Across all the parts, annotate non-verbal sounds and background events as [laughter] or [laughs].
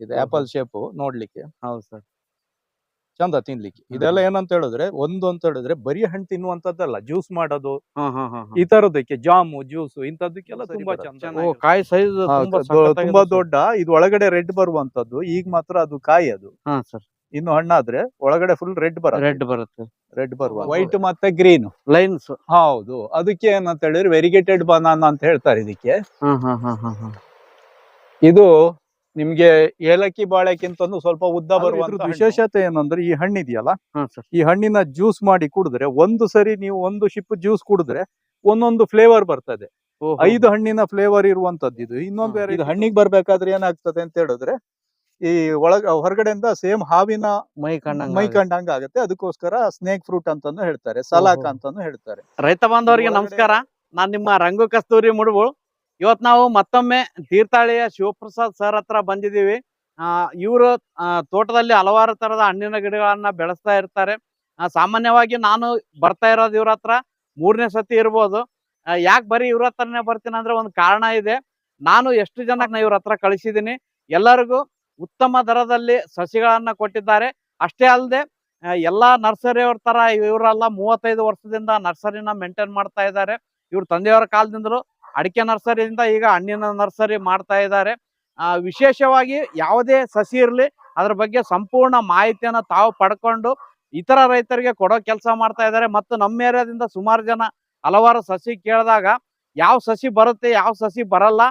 ಇದು. Apple shape ನೋಡ್ಲಿಕ್ಕೆ. ಹೌದು ಸರ್. ಚಂದ ತಿನ್ಲಿಕ್ಕೆ. ಇದೆಲ್ಲ ಏನಂತ ಹೇಳಿದ್ರೆ ಒಂದು ಅಂತ ಹೇಳಿದ್ರೆ ಬರೀ ಹಣ್ಣು ತಿನ್ನುವಂತದ್ದಲ್ಲ ಜ್ಯೂಸ್ ಮಾಡೋದು ಈ ತರದಕ್ಕೆ ಜಾಮು ಜ್ಯೂಸ್ ಇಂಥದಕ್ಕೆಲ್ಲ ತುಂಬಾ ಚಂದ. ಕಾಯಿ ಸೈಜ್ ತುಂಬಾ ದೊಡ್ಡ ಇದು ಒಳಗಡೆ ರೆಡ್ ಬರುವಂತದ್ದು ಈಗ ಮಾತ್ರ ಅದು ಕಾಯಿ ಅದು. ಇನ್ನು ಹಣ್ಣಾದ್ರೆ ಒಳಗಡೆ ಫುಲ್ ರೆಡ್ ಬರುತ್ತೆ. ರೆಡ್ ಬರುತ್ತೆ. ರೆಡ್ ಬರುವ ವೈಟ್ ಮತ್ತೆ ಗ್ರೀನ್ ಲೈನ್ಸ್ ಹೌದು. ಅದಕ್ಕೆ ಏನಂತ ಹೇಳಿದ್ರೆ ವೆರಿಗೇಟೆಡ್ ಬನಾನ ಅಂತ ಹೇಳ್ತಾರೆ ಇದಕ್ಕೆ. ಇದು ನಿಮ್ಗೆ ಏಲಕ್ಕಿ ಬಾಳೆಕ್ಕಿಂತ ಸ್ವಲ್ಪ ಉದ್ದ ಬರುವ ವಿಶೇಷತೆ ಏನಂದ್ರೆ ಈ ಹಣ್ಣಿದೆಯಲ್ಲ ಈ ಹಣ್ಣಿನ ಜ್ಯೂಸ್ ಮಾಡಿ ಕುಡಿದ್ರೆ ಒಂದು ಸರಿ ನೀವು ಒಂದು ಶಿಪ್ ಜ್ಯೂಸ್ ಕುಡಿದ್ರೆ ಒಂದೊಂದು ಫ್ಲೇವರ್ ಬರ್ತದೆ. ಐದು ಹಣ್ಣಿನ ಫ್ಲೇವರ್ ಇರುವಂತದ್ದು ಇದು. ಇನ್ನೊಂದು ಬೇರೆ ಇದು ಹಣ್ಣಿಗೆ ಬರ್ಬೇಕಾದ್ರೆ ಏನಾಗ್ತದೆ ಅಂತ ಹೇಳಿದ್ರೆ ಈ ಒಳಗ ಹೊರಗಡೆಯಿಂದ ಸೇಮ್ ಹಾವಿನ ಮೈ ಕಂಡಂಗ ಮೈ ಕಂಡಂಗ ಆಗುತ್ತೆ. ಅದಕ್ಕೋಸ್ಕರ ಸ್ನೇಕ್ ಫ್ರೂಟ್ ಅಂತಾನು ಹೇಳ್ತಾರೆ ಸಲಾಕ ಅಂತಾನೂ ಅಂತಾನು ಹೇಳ್ತಾರೆ. ರೈತ ಬಾಂಧವರಿಗೆ ನಮಸ್ಕಾರ. ನಾನ್ ನಿಮ್ಮ ರಂಗು ಕಸ್ತೂರಿ ಮುಡುಬು ಇವತ್ ನಾವು ಮತ್ತೊಮ್ಮೆ ತೀರ್ಥಹಳ್ಳಿಯ ಶಿವಪ್ರಸಾದ್ ಸರ್ ಹತ್ರ ಬಂದಿದ್ದೀವಿ. ಇವರು ತೋಟದಲ್ಲಿ ಹಲವಾರು ತರದ ಹಣ್ಣಿನ ಗಿಡಗಳನ್ನ ಬೆಳೆಸ್ತಾ ಇರ್ತಾರೆ. ಸಾಮಾನ್ಯವಾಗಿ ನಾನು ಬರ್ತಾ ಇರೋದು ಇವ್ರ ಹತ್ರ ಮೂರನೇ ಸತಿ ಇರ್ಬೋದು. ಯಾಕೆ ಬರೀ ಇವ್ರ ಹತ್ರನೇ ಬರ್ತೀನಿ ಅಂದ್ರೆ ಒಂದು ಕಾರಣ ಇದೆ. ನಾನು ಎಷ್ಟು ಜನಕ್ಕೆ ಇವ್ರ ಹತ್ರ ಕಳಿಸಿದ್ದೀನಿ. ಎಲ್ಲರಿಗೂ ಉತ್ತಮ ದರದಲ್ಲಿ ಸಸಿಗಳನ್ನ ಕೊಟ್ಟಿದ್ದಾರೆ. ಅಷ್ಟೇ ಅಲ್ಲದೆ ಎಲ್ಲಾ ನರ್ಸರಿಯವ್ರ ತರ ಇವರೆಲ್ಲ ಮೂವತ್ತೈದು ವರ್ಷದಿಂದ ನರ್ಸರಿನ ಮೇಂಟೈನ್ ಮಾಡ್ತಾ ಇದ್ದಾರೆ. ಇವ್ರ ತಂದೆಯವರ ಕಾಲದಿಂದಲೂ ಅಡಿಕೆ ನರ್ಸರಿಯಿಂದ ಈಗ ಹಣ್ಣಿನ ನರ್ಸರಿ ಮಾಡ್ತಾ ಇದ್ದಾರೆ. ವಿಶೇಷವಾಗಿ ಯಾವುದೇ ಸಸಿ ಇರಲಿ, ಅದ್ರ ಬಗ್ಗೆ ಸಂಪೂರ್ಣ ಮಾಹಿತಿಯನ್ನು ತಾವು ಪಡ್ಕೊಂಡು ಇತರ ರೈತರಿಗೆ ಕೊಡೋ ಕೆಲಸ ಮಾಡ್ತಾ ಇದ್ದಾರೆ. ಮತ್ತು ನಮ್ಮ ಏರಿಯಾದಿಂದ ಸುಮಾರು ಜನ ಹಲವಾರು ಸಸಿ ಕೇಳಿದಾಗ, ಯಾವ ಸಸಿ ಬರುತ್ತೆ, ಯಾವ ಸಸಿ ಬರಲ್ಲ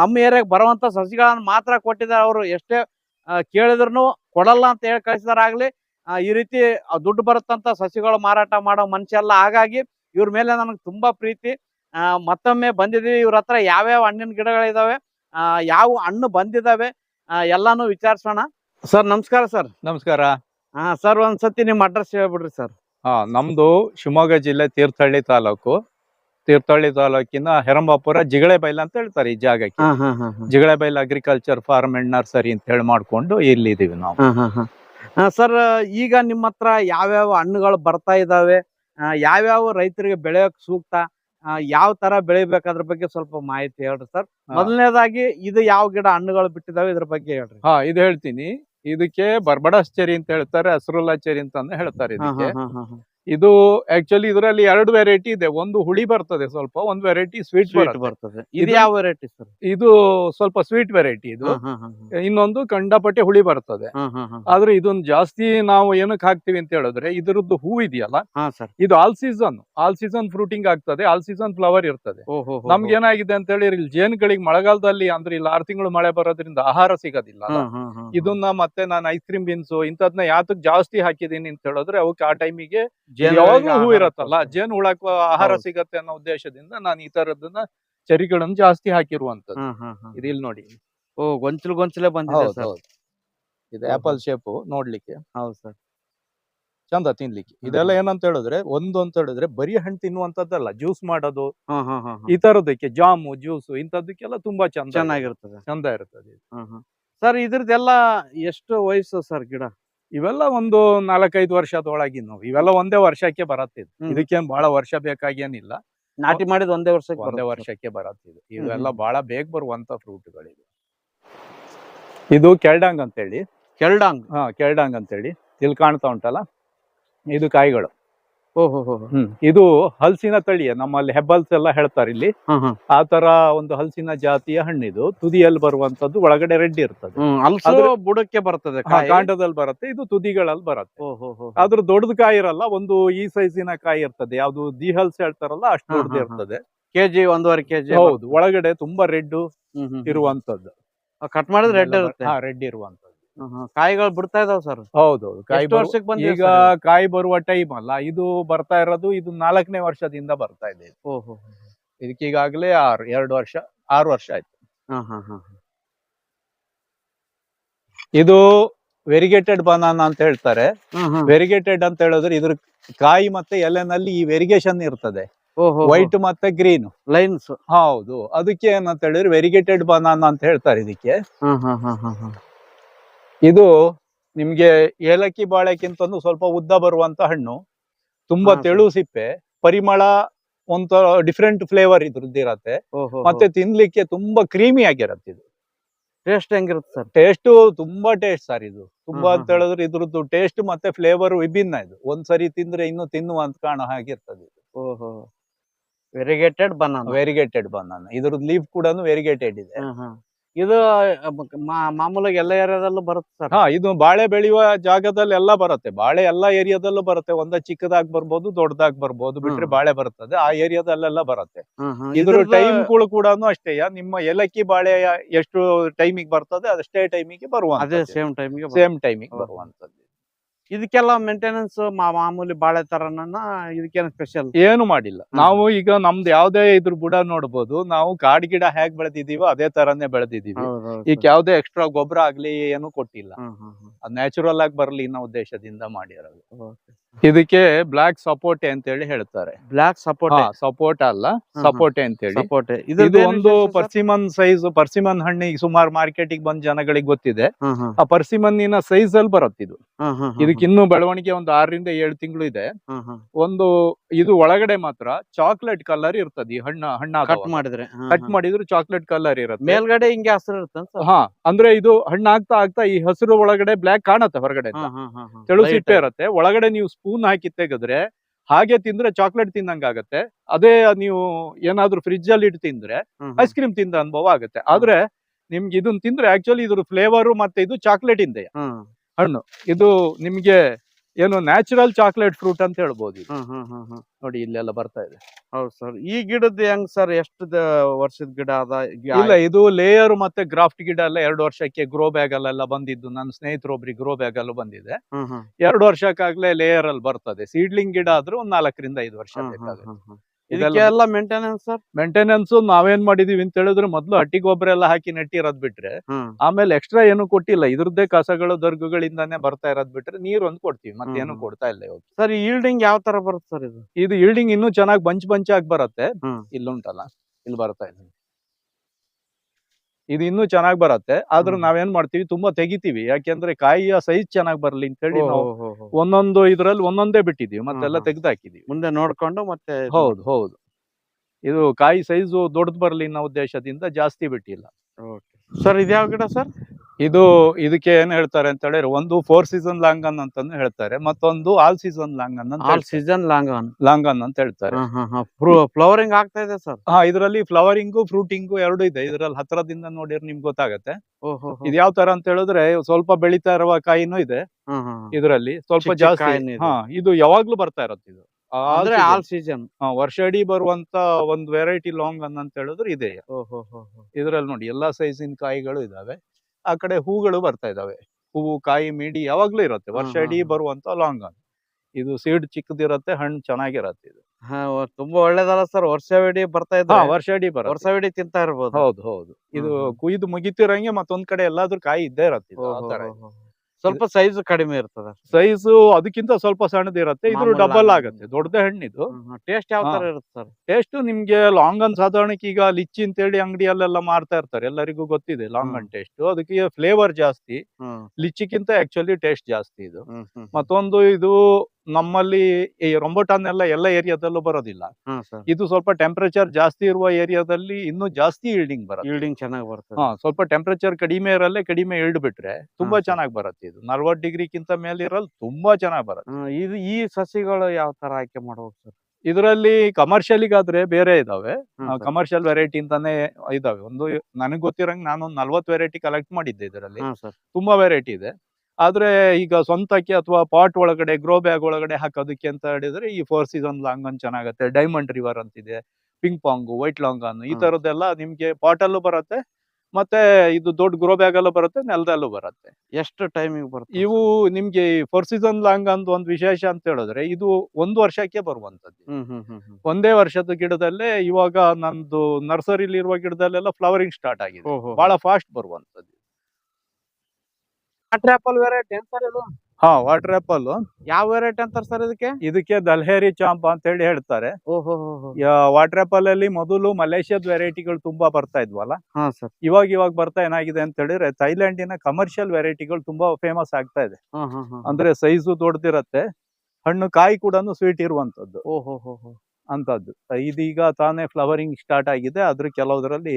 ನಮ್ಮ ಏರಿಯಾಗೆ ಬರುವಂತ ಸಸಿಗಳನ್ನು ಮಾತ್ರ ಕೊಟ್ಟಿದ್ದಾರೆ. ಅವರು ಎಷ್ಟೇ ಕೇಳಿದ್ರು ಕೊಡಲ್ಲ ಅಂತ ಹೇಳಿ ಕಳಿಸಿದಾರಾಗ್ಲಿ ಈ ರೀತಿ ದುಡ್ಡು ಬರುತ್ತಂತ ಸಸಿಗಳು ಮಾರಾಟ ಮಾಡೋ ಮನುಷ್ಯ ಅಲ್ಲ. ಹಾಗಾಗಿ ಇವ್ರ ಮೇಲೆ ನನಗೆ ತುಂಬಾ ಪ್ರೀತಿ. ಮತ್ತೊಮ್ಮೆ ಬಂದಿದೀವಿ ಇವ್ರ ಹತ್ರ ಯಾವ್ಯಾವ ಹಣ್ಣಿನ ಗಿಡಗಳಿದಾವೆ ಆ, ಯಾವ ಹಣ್ಣು ಬಂದಿದಾವೆ ಆ, ಎಲ್ಲಾನು ವಿಚಾರಿಸೋಣ. ಸರ್ ನಮಸ್ಕಾರ ಸರ್. ನಮಸ್ಕಾರ. ಹಾ ಸರ್ ಒಂದ್ಸತಿ ನಿಮ್ ಅಡ್ರೆಸ್ ಹೇಳ್ಬಿಡ್ರಿ ಸರ್. ಹಾ ನಮ್ದು ಶಿವಮೊಗ್ಗ ಜಿಲ್ಲೆ ತೀರ್ಥಹಳ್ಳಿ ತಾಲೂಕು. ತೀರ್ಥಹಳ್ಳಿ ತಾಲೂಕಿನ ಹೆರಂಬಾಪುರ ಜಿಗಳೆ ಬೈಲ್ ಅಂತ ಹೇಳ್ತಾರೆ ಈ ಜಾಗಕ್ಕೆ. Jigale Bail agriculture farm and nursery ಅಂತ ಹೇಳಿ ಮಾಡ್ಕೊಂಡು ಇಲ್ಲಿದೀವಿ ನಾವು. ಹಾ ಹಾ ಹಾ. ಸರ್ ಈಗ ನಿಮ್ಮ ಹತ್ರ ಯಾವ್ಯಾವ ಹಣ್ಣುಗಳು ಬರ್ತಾ ಇದಾವೆ? ಯಾವ್ಯಾವ ರೈತರಿಗೆ ಬೆಳೆಯೋಕ್ ಸೂಕ್ತ? ಯಾವ ತರ ಬೆಳಿಬೇಕು ಅದ್ರ ಬಗ್ಗೆ ಸ್ವಲ್ಪ ಮಾಹಿತಿ ಹೇಳ್ರಿ ಸರ್. ಮೊದಲನೇದಾಗಿ ಇದು ಯಾವ ಗಿಡ ಹಣ್ಣುಗಳು ಬಿಟ್ಟಿದಾವೆ ಇದ್ರ ಬಗ್ಗೆ ಹೇಳ್ರಿ ಹಾ ಇದು ಹೇಳ್ತೀನಿ ಇದಕ್ಕೆ ಬರ್ಬಡಸ್ ಚೆರಿ ಅಂತ ಹೇಳ್ತಾರೆ ಹಸ್ರುಲ್ಲಾ ಚೆರಿ ಅಂತ ಹೇಳ್ತಾರೆ ಇದಕ್ಕೆ. ಇದು ಆಕ್ಚುಲಿ ಇದರಲ್ಲಿ ಎರಡು ವೆರೈಟಿ ಇದೆ. ಒಂದು ಹುಳಿ ಬರ್ತದೆ ಸ್ವಲ್ಪ ಒಂದು ವೆರೈಟಿ ಸ್ವೀಟ್ ಬರ್ತದೆ. ಇದು ಯಾವ ವೆರೈಟಿ ಸರ್ ಇದು ಸ್ವಲ್ಪ ಸ್ವೀಟ್ ವೆರೈಟಿ ಇದು. ಇನ್ನೊಂದು ಕಂಡಪಟ್ಟೆ ಹುಳಿ ಬರ್ತದೆ. ಆದ್ರೆ ಇದೊಂದು ಜಾಸ್ತಿ ನಾವು ಏನಕ್ಕೆ ಹಾಕ್ತಿವಿ ಅಂತ ಹೇಳಿದ್ರೆ ಇದರದ್ದು ಹೂ ಇದೆಯಲ್ಲ ಇದು all season all season fruiting ಆಗ್ತದೆ ಆಲ್ ಸೀಸನ್ ಫ್ಲವರ್ ಇರ್ತದೆ. ನಮ್ಗೆ ಏನಾಗಿದೆ ಅಂತ ಹೇಳಿ ಇಲ್ಲಿ ಜೇನುಗಳಿಗೆ ಮಳೆಗಾಲದಲ್ಲಿ ಅಂದ್ರೆ ಇಲ್ಲಿ ಆರು ತಿಂಗಳು ಮಳೆ ಬರೋದ್ರಿಂದ ಆಹಾರ ಸಿಗೋದಿಲ್ಲ ಇದನ್ನ ಮತ್ತೆ ನಾನು ಐಸ್ ಕ್ರೀಮ್ ಬೀನ್ಸ್ ಇಂಥದ್ನ ಯಾತಕ್ ಜಾಸ್ತಿ ಹಾಕಿದೀನಿ ಅಂತ ಹೇಳಿದ್ರೆ ಅವಕ್ಕೆ ಆ ಟೈಮಿಗೆ ಯಾವಾಗ್ಲೂ ಹೂ ಇರತ್ತಲ್ಲ ಜೇನು ಹುಳಕ್ ಆಹಾರ. ಸಿಗತ್ತೆ ಅನ್ನೋ ಉದ್ದೇಶದಿಂದ ನಾನು ಈ ತರದನ್ನ ಚರಿಗಳನ್ನು ಜಾಸ್ತಿ ಹಾಕಿರುವಂತ ಇದು ಇಲ್ಲಿ ನೋಡಿ. ಓ ಗೊಂಚಲು ಗೊಂಚಲೇ ಬಂದಿದೆ ಸರ್. ಇದು. ಆಪಲ್ ಶೇಪ್ ನೋಡ್ಲಿಕ್ಕೆ. ಹೌದು ಸರ್. ಚಂದ ತಿನ್ಲಿಕ್ಕೆ. ಇದೆಲ್ಲ ಏನಂತ ಹೇಳಿದ್ರೆ ಒಂದು ಅಂತ ಹೇಳಿದ್ರೆ ಬರೀ ಹಣ್ಣು ತಿನ್ನುವಂತದ್ದಲ್ಲ ಜ್ಯೂಸ್ ಮಾಡೋದು ಈ ತರದಕ್ಕೆ ಜಾಮು ಜ್ಯೂಸ್ ಇಂಥದಕ್ಕೆಲ್ಲ ತುಂಬಾ ಚಂದ ಚೆನ್ನಾಗಿರ್ತದೆ ಚಂದ ಇರ್ತದೆ ಸರ್ ಇದ್ರದ್ದೆಲ್ಲ ಎಷ್ಟು ವಯಸ್ಸು ಸರ್ ಗಿಡ? ಇವೆಲ್ಲ ಒಂದು ನಾಲ್ಕೈದು ವರ್ಷದೊಳಗಿನವು. ಇವೆಲ್ಲ ಒಂದೇ ವರ್ಷಕ್ಕೆ ಬರತ್ತೆ ಇದು. ಹ್ಮ್. ಇದಕ್ಕೇನ್ ಬಹಳ ವರ್ಷ ಬೇಕಾಗೇನಿಲ್ಲ. ನಾಟಿ ಮಾಡಿದ ಒಂದೇ ವರ್ಷಕ್ಕೆ ಒಂದೇ ವರ್ಷಕ್ಕೆ ಬರತ್ತಿದ್ ಇವೆಲ್ಲ ಬಹಳ ಬೇಗ ಬರುವಂತ ಫ್ರೂಟ್ಗಳಿವೆ. ಇದು ಕೆಲ್ಡಾಂಗ್ ಅಂತೇಳಿ. ಕೆಲ್ಡಾಂಗ್. ಹಾ ಕೆಲ್ಡಾಂಗ್ ಅಂತೇಳಿ. ಇಲ್ಲಿ ಕಾಣ್ತಾ ಉಂಟಲ್ಲ? ಇದು ಕಾಯಿಗಳು. ಇದು ಹಲಸಿನ ತಳಿಯ ನಮ್ಮಲ್ಲಿ ಹೆಬ್ಬಲ್ಸ್ ಎಲ್ಲ ಹೇಳ್ತಾರೆ ಇಲ್ಲಿ. ಆ ತರ ಒಂದು ಹಲಸಿನ ಜಾತಿಯ ಹಣ್ಣಿದು. ತುದಿಯಲ್ಲಿ ಬರುವಂತದ್ದು ಒಳಗಡೆ ರೆಡ್ ಇರ್ತದೆ. ಬುಡಕ್ಕೆ ಬರ್ತದೆ ಕಾಂಡದಲ್ಲಿ ಬರುತ್ತೆ. ಇದು ತುದಿಗಳಲ್ಲಿ ಬರುತ್ತೆ. ಆದ್ರೂ ದೊಡ್ಡದ ಕಾಯಿ ಇರಲ್ಲ ಒಂದು ಈ ಸೈಜಿನ ಕಾಯಿ ಇರ್ತದೆ. ಯಾವ್ದು ದಿ ಹಲ್ಸ್ ಹೇಳ್ತಾರಲ್ಲ ಅಷ್ಟು ದೊಡ್ಡದು. ಇರ್ತದೆ. ಕೆಜಿ ಒಂದೂವರೆ ಕೆಜಿ ಹೌದು ಒಳಗಡೆ ತುಂಬಾ ರೆಡ್ ಇರುವಂತದ್ದು ಕಟ್ ಮಾಡಿದ್ರೆ ರೆಡ್ ಇರುತ್ತೆ. ಹಾ ರೆಡ್ ಇರುವಂತದ್ದು. ಕಾಯಿಗಳು ಬಿಡ್ತಾ ಇದಾವ ಸರ್ ಹೌದು ಕಾಯಿ ಎಷ್ಟು ವರ್ಷಕ್ಕೆ ಬಂದಿದೆ ಈಗ ಕಾಯಿ ಬರುವ ಟೈಮ್ ಅಲ್ಲ ಇದು ಬರ್ತಾ ಇರೋದು ಇದು ನಾಲ್ಕನೇ ವರ್ಷದಿಂದ ಬರ್ತಾ ಇದೆ. ಇದು. ಓಹೋ. ಇದಕ್ಕೆ ಈಗಾಗಲೇ ಆರು ಎರಡು ವರ್ಷ ಆರು ವರ್ಷ ಆಯ್ತು. ಹಾ ಹಾ ಹಾ ಇದು ವೆರಿಗೇಟೆಡ್ ಬನಾನ ಅಂತ ಹೇಳ್ತಾರೆ. ಹ್ಮ್ ಹ್ಮ್ ವೆರಿಗೇಟೆಡ್ ಅಂತ ಹೇಳಿದ್ರೆ ಇದ್ರ ಕಾಯಿ ಮತ್ತೆ ಎಲೆನಲ್ಲಿ ಈ ವೆರಿಗೇಷನ್ ಇರ್ತದೆ. ಓಹೋ. ವೈಟ್ ಮತ್ತೆ ಗ್ರೀನ್ ಲೈನ್ಸ್ ಹೌದು ಅದಕ್ಕೆ ಏನಂತ ಹೇಳಿದ್ರೆ ವೆರಿಗೇಟೆಡ್ ಬನಾನ ಅಂತ ಹೇಳ್ತಾರೆ ಇದಕ್ಕೆ. ಇದು ನಿಮ್ಗೆ ಏಲಕ್ಕಿ ಬಾಳೆಕ್ಕಿಂತ ಸ್ವಲ್ಪ ಉದ್ದ ಬರುವಂತ ಹಣ್ಣು. ತುಂಬಾ ತೆಳು ಸಿಪ್ಪೆ ಪರಿಮಳ ಒಂಥರ ಡಿಫ್ರೆಂಟ್ ಫ್ಲೇವರ್ ಇದ್ರದ್ದಿರತ್ತೆ. ಮತ್ತೆ ತಿನ್ಲಿಕ್ಕೆ ತುಂಬಾ ಕ್ರೀಮಿ ಆಗಿರತ್ತೆ ಇದು. ಟೇಸ್ಟ್ ಹೆಂಗಿರುತ್ತೆ ಸರ್ ಟೇಸ್ಟ್ ತುಂಬಾ ಟೇಸ್ಟ್ ಸರ್ ಇದು. ತುಂಬಾ ಅಂತ ಹೇಳಿದ್ರೆ ಇದ್ರದ್ದು ಟೇಸ್ಟ್ ಮತ್ತೆ ಫ್ಲೇವರ್ ವಿಭಿನ್ನ ಇದು. ಒಂದ್ಸರಿ ತಿಂದ್ರೆ ಇನ್ನು ತಿನ್ನುವ ಅಂತ ಕಾಣೋ ಹಾಗಿರ್ತದೆ ಇದು. ಓಹೋ. ವೆರಿಗೇಟೆಡ್ ಬನಾನ ವೆರಿಗೇಟೆಡ್ ಬನಾನ ಇದ್ರದ್ದು ಲೀಫ್ ಕೂಡ ವೆರಿಗೇಟೆಡ್ ಇದೆ. ಇದು ಮ- ಮಾಮೂಲಾಗಿ ಎಲ್ಲ ಏರಿಯಾದಲ್ಲೂ ಬರುತ್ತೆ ಸರ್. ಹಾ ಇದು ಬಾಳೆ ಬೆಳೆಯುವ ಜಾಗದಲ್ಲಿ ಎಲ್ಲ ಬರುತ್ತೆ. ಬಾಳೆ ಎಲ್ಲಾ ಏರಿಯಾದಲ್ಲೂ ಬರುತ್ತೆ. ಒಂದ ಚಿಕ್ಕದಾಗ್ ಬರ್ಬೋದು ದೊಡ್ಡದಾಗ್ ಬರ್ಬೋದು ಬಿಟ್ರೆ ಹ್ಮ್. ಬಾಳೆ ಬರುತ್ತದೆ ಆ ಏರಿಯಾದಲ್ಲೆಲ್ಲ ಬರುತ್ತೆ. ಇದ್ರ ಟೈಮ್ಗಳು ಕೂಡ ಅಷ್ಟೇ ನಿಮ್ಮ ಏಲಕ್ಕಿ ಬಾಳೆ ಎಷ್ಟು ಟೈಮಿಗೆ ಬರ್ತದೆ ಅಷ್ಟೇ ಟೈಮಿಗೆ ಅದೇ ಸೇಮ್ ಟೈಮಿಗೆ ಸೇಮ್ ಟೈಮಿಗೆ. ಬರುವಂತದ್ದು. ಇದಕ್ಕೆಲ್ಲ ಮೇಂಟೆನೆನ್ಸ್ ಮಾಮೂಲಿ ಬಾಳೆ ತರನ ಇದಕ್ಕೇನು ಸ್ಪೆಷಲ್ ಏನು ಮಾಡಿಲ್ಲ. ನಾವು ಈಗ ನಮ್ದು ಯಾವ್ದೇ ಇದ್ರ ಬುಡ ನೋಡ್ಬೋದು ನಾವು ಕಾಡ್ ಗಿಡ ಹೇಗ್ ಬೆಳೆದಿದೀವೋ ಅದೇ ತರನೇ ಬೆಳೆದಿದೀವಿ ಈಗ ಯಾವ್ದೇ ಎಕ್ಸ್ಟ್ರಾ ಗೊಬ್ಬರ ಆಗ್ಲಿ ಏನು ಕೊಟ್ಟಿಲ್ಲ. ನ್ಯಾಚುರಲ್ ಆಗಿ ಬರ್ಲಿ ಅನ್ನೋ ಉದ್ದೇಶದಿಂದ ಮಾಡಿರೋದು. ಇದಕ್ಕೆ ಬ್ಲಾಕ್ ಸಪೋಟೆ ಅಂತ ಹೇಳಿ ಹೇಳ್ತಾರೆ. Block support. ಸಪೋಟ ಅಲ್ಲ. ಸಪೋಟೆ ಅಂತ ಹೇಳಿ ಸಪೋರ್ಟ್. ಇದು ಒಂದು ಪರ್ಸಿಮನ್ ಸೈಜ್ ಪರ್ಸಿಮನ್ ಹಣ್ಣಿಗೆ ಸುಮಾರು ಮಾರ್ಕೆಟಿಗೆ ಬಂದ್ ಜನಗಳಿಗೆ ಗೊತ್ತಿದೆ. ಆ ಪರ್ಸಿಮನ್ನಿನ ಸೈಜ್ ಅಲ್ಲಿ ಬರುತ್ತೆ ಇದು. ಇದಕ್ಕೆ ಇನ್ನು ಬೆಳವಣಿಗೆ ಒಂದು ಆರರಿಂದ ಏಳು ತಿಂಗಳು ಇದೆ. ಒಂದು ಇದು ಒಳಗಡೆ ಮಾತ್ರ ಚಾಕ್ಲೇಟ್ ಕಲರ್ ಇರ್ತದೆ ಈ ಹಣ್ಣ ಹಣ್ಣ ಕಟ್ ಮಾಡಿದ್ರೆ ಕಟ್ ಮಾಡಿದ್ರು ಚಾಕ್ಲೇಟ್ ಕಲರ್ ಇರುತ್ತೆ. ಮೇಲ್ಗಡೆ ಹಿಂಗೆ ಹಸಿರು ಇರುತ್ತೆ ಹಾ ಅಂದ್ರೆ ಇದು ಹಣ್ಣಾಗ್ತಾ ಆಗ್ತಾ ಈ ಹಸಿರು ಒಳಗಡೆ ಬ್ಲಾಕ್ ಕಾಣತ್ತೆ ಹೊರಗಡೆ ತೆಳು ಸಿಪ್ಪೆ ಇರುತ್ತೆ. ಒಳಗಡೆ ನೀವು ಸ್ಪೂನ್ ಹಾಕಿ ತೆಗೆದ್ರೆ ಹಾಗೆ ತಿಂದ್ರೆ ಚಾಕ್ಲೇಟ್ ತಿಂದಂಗ ಆಗತ್ತೆ ಅದೇ ನೀವು ಏನಾದ್ರೂ ಫ್ರಿಜ್ ಅಲ್ಲಿ ಇಟ್ಟು ತಿಂದ್ರೆ ಐಸ್ ಕ್ರೀಮ್ ತಿಂದ ಅನುಭವ ಆಗುತ್ತೆ. ಆದ್ರೆ ನಿಮ್ಗೆ ಇದನ್ನ ತಿಂದ್ರೆ ಆಕ್ಚುಲಿ ಇದ್ರ ಫ್ಲೇವರ್ ಮತ್ತೆ ಇದು ಚಾಕ್ಲೇಟ್ ಇಂದೆ ಹಣ್ಣು. ಇದು ನಿಮ್ಗೆ ಏನು ನ್ಯಾಚುರಲ್ ಚಾಕ್ಲೇಟ್ ಫ್ರೂಟ್ ಅಂತ ಹೇಳ್ಬೋದು ಇದು. ನೋಡಿ ಇಲ್ಲೆಲ್ಲ ಬರ್ತಾ ಇದೆ. ಹೌದು ಸರ್ ಈ ಗಿಡದ ಹೆಂಗ್ ಸರ್ ಎಷ್ಟು ವರ್ಷದ ಗಿಡ ಅದ? ಇಲ್ಲ ಇದು ಲೇಯರ್ ಮತ್ತೆ ಗ್ರಾಫ್ಟ್ ಗಿಡ ಎಲ್ಲ ಎರಡು ವರ್ಷಕ್ಕೆ ಗ್ರೋ ಬ್ಯಾಗ್ ಅಲ್ಲೆಲ್ಲ ಬಂದಿದ್ದು. ನನ್ನ ಸ್ನೇಹಿತರೊಬ್ರಿಗೆ ಗ್ರೋ ಬ್ಯಾಗ್ ಅಲ್ಲೂ ಬಂದಿದೆ. ಎರಡು ವರ್ಷಕ್ಕಾಗ್ಲೇ ಲೇಯರ್ ಅಲ್ಲಿ ಬರ್ತದೆ. ಸೀಡ್ಲಿಂಗ್ ಗಿಡ ಆದ್ರೂ ಒಂದ್ ನಾಲ್ಕರಿಂದ ಐದು ವರ್ಷ ಬೇಕಾಗುತ್ತೆ. ಇದಕ್ಕೆಲ್ಲ ಮೇಂಟೆನೆನ್ಸ್ ಸರ್? ಮೇಂಟೆನೆನ್ಸ್ ನಾವೇನ್ ಮಾಡಿದೀವಿ ಅಂತ ಹೇಳಿದ್ರೆ ಮೊದ್ಲು ಹಟ್ಟಿ ಗೊಬ್ಬರ ಎಲ್ಲ ಹಾಕಿ ನೆಟ್ಟಿರೋದ್ ಬಿಟ್ರೆ ಆಮೇಲೆ ಎಕ್ಸ್ಟ್ರಾ ಏನು ಕೊಟ್ಟಿಲ್ಲ. ಇದ್ರದ್ದೇ ಕಸಗಳು ದರ್ಗಗಳಿಂದಾನೇ ಬರ್ತಾ ಇರೋದ್ ಬಿಟ್ರೆ ನೀರ್ ಒಂದ್ ಕೊಡ್ತೀವಿ ಮತ್ತೆ ಏನು ಕೊಡ್ತಾ ಇಲ್ಲ ಇವಾಗ. ಸರ್ ಈಲ್ಡಿಂಗ್ ಯಾವ ತರ ಬರುತ್ತೆ ಸರ್ ಇದು? ಇದು ಈಲ್ಡಿಂಗ್ ಇನ್ನೂ ಚೆನ್ನಾಗಿ ಬಂಚ್ ಬಂಚ್ ಆಗಿ ಬರುತ್ತೆ. ಇಲ್ಲುಂಟಲ್ಲ ಇಲ್ಲಿ ಬರ್ತಾ ಇದೆ ಇದು ಇನ್ನೂ ಚೆನ್ನಾಗಿ ಬರತ್ತೆ. ಆದ್ರೆ. ನಾವೇನ್ ಮಾಡ್ತೀವಿ ತುಂಬಾ ತೆಗಿತೀವಿ. ಯಾಕೆಂದ್ರೆ ಕಾಯಿಯ ಸೈಜ್ ಚೆನ್ನಾಗಿ ಬರ್ಲಿ ಅಂತ ಹೇಳಿ ನಾವು. ಒಂದೊಂದು ಇದ್ರಲ್ಲಿ ಒಂದೊಂದೇ ಬಿಟ್ಟಿದೀವಿ ಮತ್ತೆಲ್ಲ ತೆಗ್ದಾಕಿದೀವಿ ತೆಗ್ದು ಮುಂದೆ ನೋಡ್ಕೊಂಡು ಮತ್ತೆ ಹೌದು ಹೌದು. ಇದು ಕಾಯಿ ಸೈಜು ದೊಡ್ಡದು ಬರ್ಲಿ ಅನ್ನೋ ಉದ್ದೇಶದಿಂದ ಜಾಸ್ತಿ ಬಿಟ್ಟಿಲ್ಲ. ಸರ್ ಇದ್ಯಾವ ಗಿಡ ಸರ್? ಇದು ಇದಕ್ಕೆ ಏನ್ ಹೇಳ್ತಾರೆ ಅಂತ ಹೇಳಿದ್ರೆ ಒಂದು ಫೋರ್ ಸೀಸನ್ ಲಾಂಗನ್ ಅಂತಾನು ಹೇಳ್ತಾರೆ ಮತ್ತೊಂದು ಆಲ್ ಸೀಸನ್ ಲಾಂಗನ್ ಅಂತ all season longan longan ಅಂತ ಹೇಳ್ತಾರೆ. ಫ್ಲವರಿಂಗ್ ಆಗ್ತಾ ಇದೆ ಸರ್ ಹಾ ಇದರಲ್ಲಿ ಫ್ಲವರಿಂಗು ಫ್ರೂಟಿಂಗು ಎರಡು ಇದೆ. ಇದ್ರಲ್ಲಿ ಹತ್ರದಿಂದ ನೋಡಿದ್ರೆ ನಿಮ್ಗೆ ಗೊತ್ತಾಗತ್ತೆ. ಇದು ಯಾವ ತರ ಅಂತ ಹೇಳಿದ್ರೆ ಸ್ವಲ್ಪ ಬೆಳಿತಾ ಇರುವ ಕಾಯಿನೂ ಇದೆ. ಇದರಲ್ಲಿ ಸ್ವಲ್ಪ ಜಾಸ್ತಿ ಇದೆ. ಹಾ ಇದು ಯಾವಾಗ್ಲೂ ಬರ್ತಾ ಇರತ್ತೆ ಇದು. ಅಂದ್ರೆ ಆಲ್ ಸೀಸನ್ ವರ್ಷ ಇಡೀ ಬರುವಂತ ಒಂದು ವೆರೈಟಿ ಲಾಂಗ್ ಅನ್ ಅಂತ ಹೇಳಿದ್ರೆ ಇದೆ. ಇದ್ರಲ್ಲಿ ನೋಡಿ ಎಲ್ಲಾ ಸೈಜಿನ ಕಾಯಿಗಳು ಇದಾವೆ. ಆ ಕಡೆ ಹೂಗಳು ಬರ್ತಾ ಇದಾವೆ. ಹೂವು ಕಾಯಿ ಮೀಡಿ ಯಾವಾಗ್ಲೂ ಇರುತ್ತೆ. ವರ್ಷ ಇಡೀ. ಬರುವಂತ ಲಾಂಗ್ ಇದು ಸೀಡ್ ಚಿಕ್ಕದಿರತ್ತೆ ಹಣ್ಣು ಚೆನ್ನಾಗಿರತ್ತೆ ಇದು. ತುಂಬಾ ಒಳ್ಳೇದಲ್ಲ ಸರ್ ವರ್ಷವಿಡೀ ಬರ್ತಾ ಇದ್ದ ವರ್ಷವಿಡೀ ವರ್ಷ ಇಡೀ ಬರುತ್ತೆ. ವರ್ಷವಿಡೀ ತಿಂತಾ ಇರ್ಬೋದು. ಹೌದು ಹೌದು. ಇದು. ಕುಯ್ದು ಮುಗಿತಿರಂಗೆ ಮತ್ತೊಂದ್ ಕಡೆ ಎಲ್ಲಾದ್ರೂ ಕಾಯಿ ಇದ್ದೇ ಇರತ್ತೆ ಸ್ವಲ್ಪ ಸೈಜ್ ಕಡಿಮೆ ಇರ್ತದೆ ಸೈಜ್ ಅದಕ್ಕಿಂತ ಸ್ವಲ್ಪ ಸಣ್ಣದಿರತ್ತೆ ಇದ್ರ ಇದು ಡಬಲ್ ಆಗುತ್ತೆ. ದೊಡ್ಡದೇ ಹಣ್ಣಿದು. ಟೇಸ್ಟ್ ಯಾವ ತರ ಇರುತ್ತೆ ಸರ್? ಟೇಸ್ಟ್ ನಿಮ್ಗೆ ಲಾಂಗ್ ಅನ್ ಸಾಧಾರಣಕ್ಕೆ ಈಗ ಲಿಚ್ಚಿ ಅಂತ ಹೇಳಿ ಅಂಗಡಿಯಲ್ಲೆಲ್ಲ ಮಾರ್ತಾ ಇರ್ತಾರೆ. ಎಲ್ಲರಿಗೂ ಗೊತ್ತಿದೆ ಲಾಂಗ್. ಅನ್ ಟೇಸ್ಟ್ ಅದಕ್ಕೆ ಫ್ಲೇವರ್ ಜಾಸ್ತಿ. ಲಿಚ್ಚಿಗಿಂತ ಆಕ್ಚುಲಿ ಟೇಸ್ಟ್ ಜಾಸ್ತಿ ಇದು. ಮತ್ತೊಂದು ಇದು ನಮ್ಮಲ್ಲಿ ಈ ರೊಂಬೋಟನ್ ಎಲ್ಲ ಎಲ್ಲ ಏರಿಯಾದಲ್ಲೂ ಬರೋದಿಲ್ಲ. ಇದು ಸ್ವಲ್ಪ ಟೆಂಪರೇಚರ್ ಜಾಸ್ತಿ ಇರುವ ಏರಿಯಾದಲ್ಲಿ ಇನ್ನೂ ಜಾಸ್ತಿ ಇಲ್ಡಿಂಗ್ ಬರುತ್ತೆ. ಈಲ್ಡಿಂಗ್ ಚೆನ್ನಾಗಿ ಬರುತ್ತೆ. ಹಾ ಸ್ವಲ್ಪ ಟೆಂಪರೇಚರ್ ಕಡಿಮೆ ಇರಲ್ಲೇ ಕಡಿಮೆ ಇಳ್ದು ಬಿಟ್ರೆ ತುಂಬಾ ಚೆನ್ನಾಗಿ ಬರುತ್ತೆ ಇದು. ನಲ್ವತ್ ಡಿಗ್ರಿಗಿಂತ ಮೇಲೆ ಇರಲ್ ತುಂಬಾ ಚೆನ್ನಾಗಿ ಬರುತ್ತೆ. ಇದು ಈ ಸಸಿಗಳು ಯಾವ ತರ ಆಯ್ಕೆ ಮಾಡ್ಬೇಕು ಸರ್? ಇದರಲ್ಲಿ ಕಮರ್ಷಿಯಲಿಗಾದ್ರೆ ಬೇರೆ ಇದಾವೆ. ಕಮರ್ಷಿಯಲ್ ವೆರೈಟಿ ಅಂತಾನೆ ಇದಾವೆ. ಒಂದು ನನಗೆ ಗೊತ್ತಿರಂಗ್ ನಾನು ನಲ್ವತ್ ವೆರೈಟಿ ಕಲೆಕ್ಟ್ ಮಾಡಿದ್ದೆ ಇದರಲ್ಲಿ. ತುಂಬಾ ವೆರೈಟಿ ಇದೆ. ಆದ್ರೆ ಈಗ ಸ್ವಂತಕ್ಕೆ ಅಥವಾ ಪಾಟ್ ಒಳಗಡೆ ಗ್ರೋ ಬ್ಯಾಗ್ ಒಳಗಡೆ ಹಾಕೋದಕ್ಕೆ ಅಂತ ಹೇಳಿದ್ರೆ ಈ ಫೋರ್ ಸೀಸನ್ ಲಾಂಗ್ ಅನ್ ಚೆನ್ನಾಗತ್ತೆ. ಡೈಮಂಡ್ ರಿವರ್ ಅಂತಿದೆ ping pong white longan ಈ. ತರದ್ದೆಲ್ಲ ನಿಮ್ಗೆ ಪಾಟ್ ಅಲ್ಲೂ ಬರುತ್ತೆ ಮತ್ತೆ ಇದು ದೊಡ್ಡ ಗ್ರೋ ಬ್ಯಾಗ್ ಅಲ್ಲೂ ಬರುತ್ತೆ ನೆಲದಲ್ಲೂ ಬರುತ್ತೆ. ಎಷ್ಟು ಟೈಮಿಗೆ ಬರುತ್ತೆ ಇವು ನಿಮ್ಗೆ ಫೋರ್ ಸೀಸನ್ ಲಾಂಗ್ ಅಂತ ಒಂದು ವಿಶೇಷ ಅಂತ ಹೇಳಿದ್ರೆ ಇದು ಒಂದು ವರ್ಷಕ್ಕೆ ಬರುವಂತದ್ದು ಒಂದೇ ವರ್ಷದ ಗಿಡದಲ್ಲೇ ಇವಾಗ ನಂದು ನರ್ಸರಿಲಿ ಇರುವ ಗಿಡದಲ್ಲೆಲ್ಲ ಫ್ಲವರಿಂಗ್ ಸ್ಟಾರ್ಟ್ ಆಗಿದೆ. ಬಹಳ ಫಾಸ್ಟ್ ಬರುವಂತದ್ದು ವಾಟರ್ ಆಪಲ್ ವೆರೈಟಿ ಸರ್ ಇದು? ಹಾ ವಾಟರ್ ಆಪಲ್ ಯಾವ ವೆರೈಟಿ ಅಂತಾರೆ ಸರ್ ಇದಕ್ಕೆ? ಇದಕ್ಕೆ ದಲ್ಹೇರಿ ಚಾಂಪ್ ಅಂತ ಹೇಳಿ ಹೇಳ್ತಾರೆ. ಓಹೋ ವಾಟರ್ ಆಪಲ್ ಅಲ್ಲಿ ಮೊದಲು ಮಲೇಷ್ಯಾದ ವೆರೈಟಿಗಳು ತುಂಬಾ ಬರ್ತಾ ಇದ್ವಲ್ಲ? ಇವಾಗ ಇವಾಗ ಬರ್ತಾ ಏನಾಗಿದೆ ಅಂತ ಹೇಳಿದ್ರೆ ಥೈಲ್ಯಾಂಡಿನ ಕಮರ್ಷಿಯಲ್ ವೆರೈಟಿಗಳು ತುಂಬಾ ಫೇಮಸ್ ಆಗ್ತಾ ಇದೆ. ಅಂದ್ರೆ ಸೈಜು ದೊಡ್ಡದಿರತ್ತೆ. ಹಣ್ಣು ಕಾಯಿ ಕೂಡ ಸ್ವೀಟ್ ಇರುವಂತದ್ದು ಅಂತದ್ದು ಇದೀಗ ತಾನೇ ಫ್ಲವರಿಂಗ್ ಸ್ಟಾರ್ಟ್ ಆಗಿದೆ. ಅದ್ರ ಕೆಲವುದ್ರಲ್ಲಿ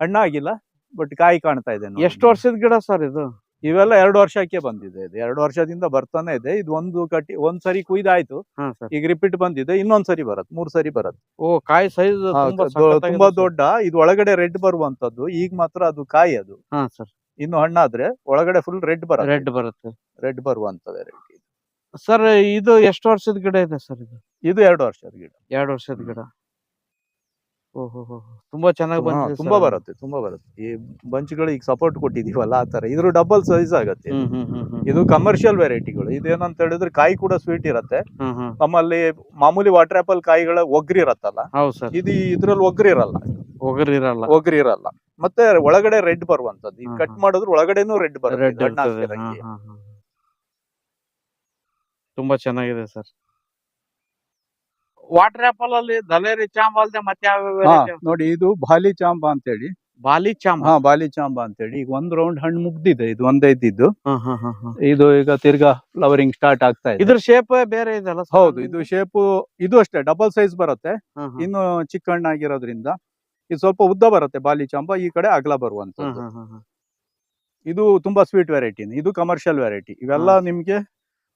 ಹಣ್ಣಾಗಿಲ್ಲ ಬಟ್ ಕಾಯಿ ಕಾಣ್ತಾ ಇದೆ. ಎಷ್ಟು ವರ್ಷದ ಗಿಡ ಸರ್ ಇದು? ಇವೆಲ್ಲ ಎರಡು ವರ್ಷಕ್ಕೆ ಬಂದಿದೆ ಇದು. ಎರಡು ವರ್ಷದಿಂದ ಬರ್ತಾನೆ ಇದೆ. ಇದು ಒಂದು ಕಟ್ಟಿ ಒಂದ್ ಸರಿ ಕುಯ್ದಾಯ್ತು. ಈಗ ರಿಪೀಟ್ ಬಂದಿದೆ. ಇನ್ನೊಂದ್ ಸರಿ ಬರತ್ ಮೂರ್ ಸರಿ ಬರತ್ ಓ ಕಾಯಿ ಸೈಜ್ ತುಂಬಾ ದೊಡ್ಡ ಇದು ಒಳಗಡೆ ರೆಡ್ ಬರುವಂತದ್ದು. ಈಗ ಮಾತ್ರ ಅದು ಕಾಯಿ ಅದು. ಹಾ ಸರ್. ಇನ್ನು ಹಣ್ಣಾದ್ರೆ ಒಳಗಡೆ ಫುಲ್ ರೆಡ್ ಬರುತ್ತೆ. ರೆಡ್ ಬರುತ್ತೆ. ರೆಡ್ ಬರುವಂತ ವೆರೈಟಿ ಸರ್ ಇದು ಎಷ್ಟು ವರ್ಷದ ಗಿಡ ಇದೆ ಸರ್ ಇದು? ಇದು ಎರಡು ವರ್ಷದ ಗಿಡ. ಎರಡು ವರ್ಷದ ಗಿಡ. ತುಂಬಾ ಚೆನ್ನಾಗಿ ಬಂದಿದೆ ತುಂಬಾ ಬರುತ್ತೆ ತುಂಬಾ ಬರುತ್ತೆ. ಈ ಬಂಚ್ಗಳು ಈಗ ಸಪೋರ್ಟ್ ಕೊಟ್ಟಿದೀವಲ್ಲ ಆ ತರ ಇದ್ರ ಡಬಲ್ ಸೈಜ್ ಆಗತ್ತೆ ಇದು. ಕಮರ್ಷಿಯಲ್ ವೆರೈಟಿಗಳು ಇದೇನಂತ ಹೇಳಿದ್ರೆ ಕಾಯಿ ಕೂಡ ಸ್ವೀಟ್ ಇರತ್ತೆ. ನಮ್ಮಲ್ಲಿ ಮಾಮೂಲಿ ವಾಟರ್ ಆಪಲ್ ಕಾಯಿಗಳ ಒಗ್ರಿ ಇರತ್ತಲ್ಲ? ಇದು ಇದ್ರಲ್ಲಿ ಒಗ್ರಿ ಇರಲ್ಲ. ಒಗ್ರಿ ಇರಲ್ಲ. ಒಗ್ರಿ ಇರಲ್ಲ. ಮತ್ತೆ ಒಳಗಡೆ ರೆಡ್ ಬರುವಂತದ್ದು ಈಗ ಕಟ್ ಮಾಡಿದ್ರು ಒಳಗಡೆನೂ ರೆಡ್ ಬರುತ್ತೆ. ತುಂಬಾ ಚೆನ್ನಾಗಿದೆ ಸರ್. ವಾಟರ್ ಆಪಲ್ ಅಲ್ಲಿ ದಲೇರಿ ಚಾಂಬ ಅಲ್ದೆ ಮತ್ತೆ ಹಾ? ನೋಡಿ ಇದು ಬಾಲಿ ಚಾಂಬ ಅಂತೇಳಿ ಬಾಲಿ ಚಾಂಬ ಹಾ ಬಾಲಿ ಚಾಂಬ ಅಂತೇಳಿ ಈಗ ಒಂದ್ ರೌಂಡ್ ಹಣ್ಣು ಮುಗ್ದಿದೆ ಇದು ಒಂದೇ ಇದ್ದಿದ್ದು. ಇದು ಈಗ ತಿರ್ಗಾ ಫ್ಲವರಿಂಗ್ ಸ್ಟಾರ್ಟ್ ಆಗ್ತಾ ಇದೆ ಇದ್ರ ಶೇಪ್ ಬೇರೆ ಇದೆಲ್ಲ sir? ಹೌದು ಇದು ಶೇಪ್ ಇದು ಅಷ್ಟೇ ಡಬಲ್ ಸೈಜ್ ಬರುತ್ತೆ ಹಾ, ಹಾ. ಇನ್ನು ಚಿಕ್ಕ ಹಣ್ಣಾಗಿರೋದ್ರಿಂದ ಇದು ಸ್ವಲ್ಪ ಉದ್ದ ಬರುತ್ತೆ ಬಾಲಿ ಚಾಂಬ ಈ ಕಡೆ ಅಗಲ ಬರುವಂತ ಬರುವಂತದ್ದು ಹಾ, ಹಾ, ಹಾ. ಇದು ತುಂಬಾ ಸ್ವೀಟ್ ವೆರೈಟಿ ಇದು ಕಮರ್ಷಿಯಲ್ ವೆರೈಟಿ ಇವೆಲ್ಲ ನಿಮ್ಗೆ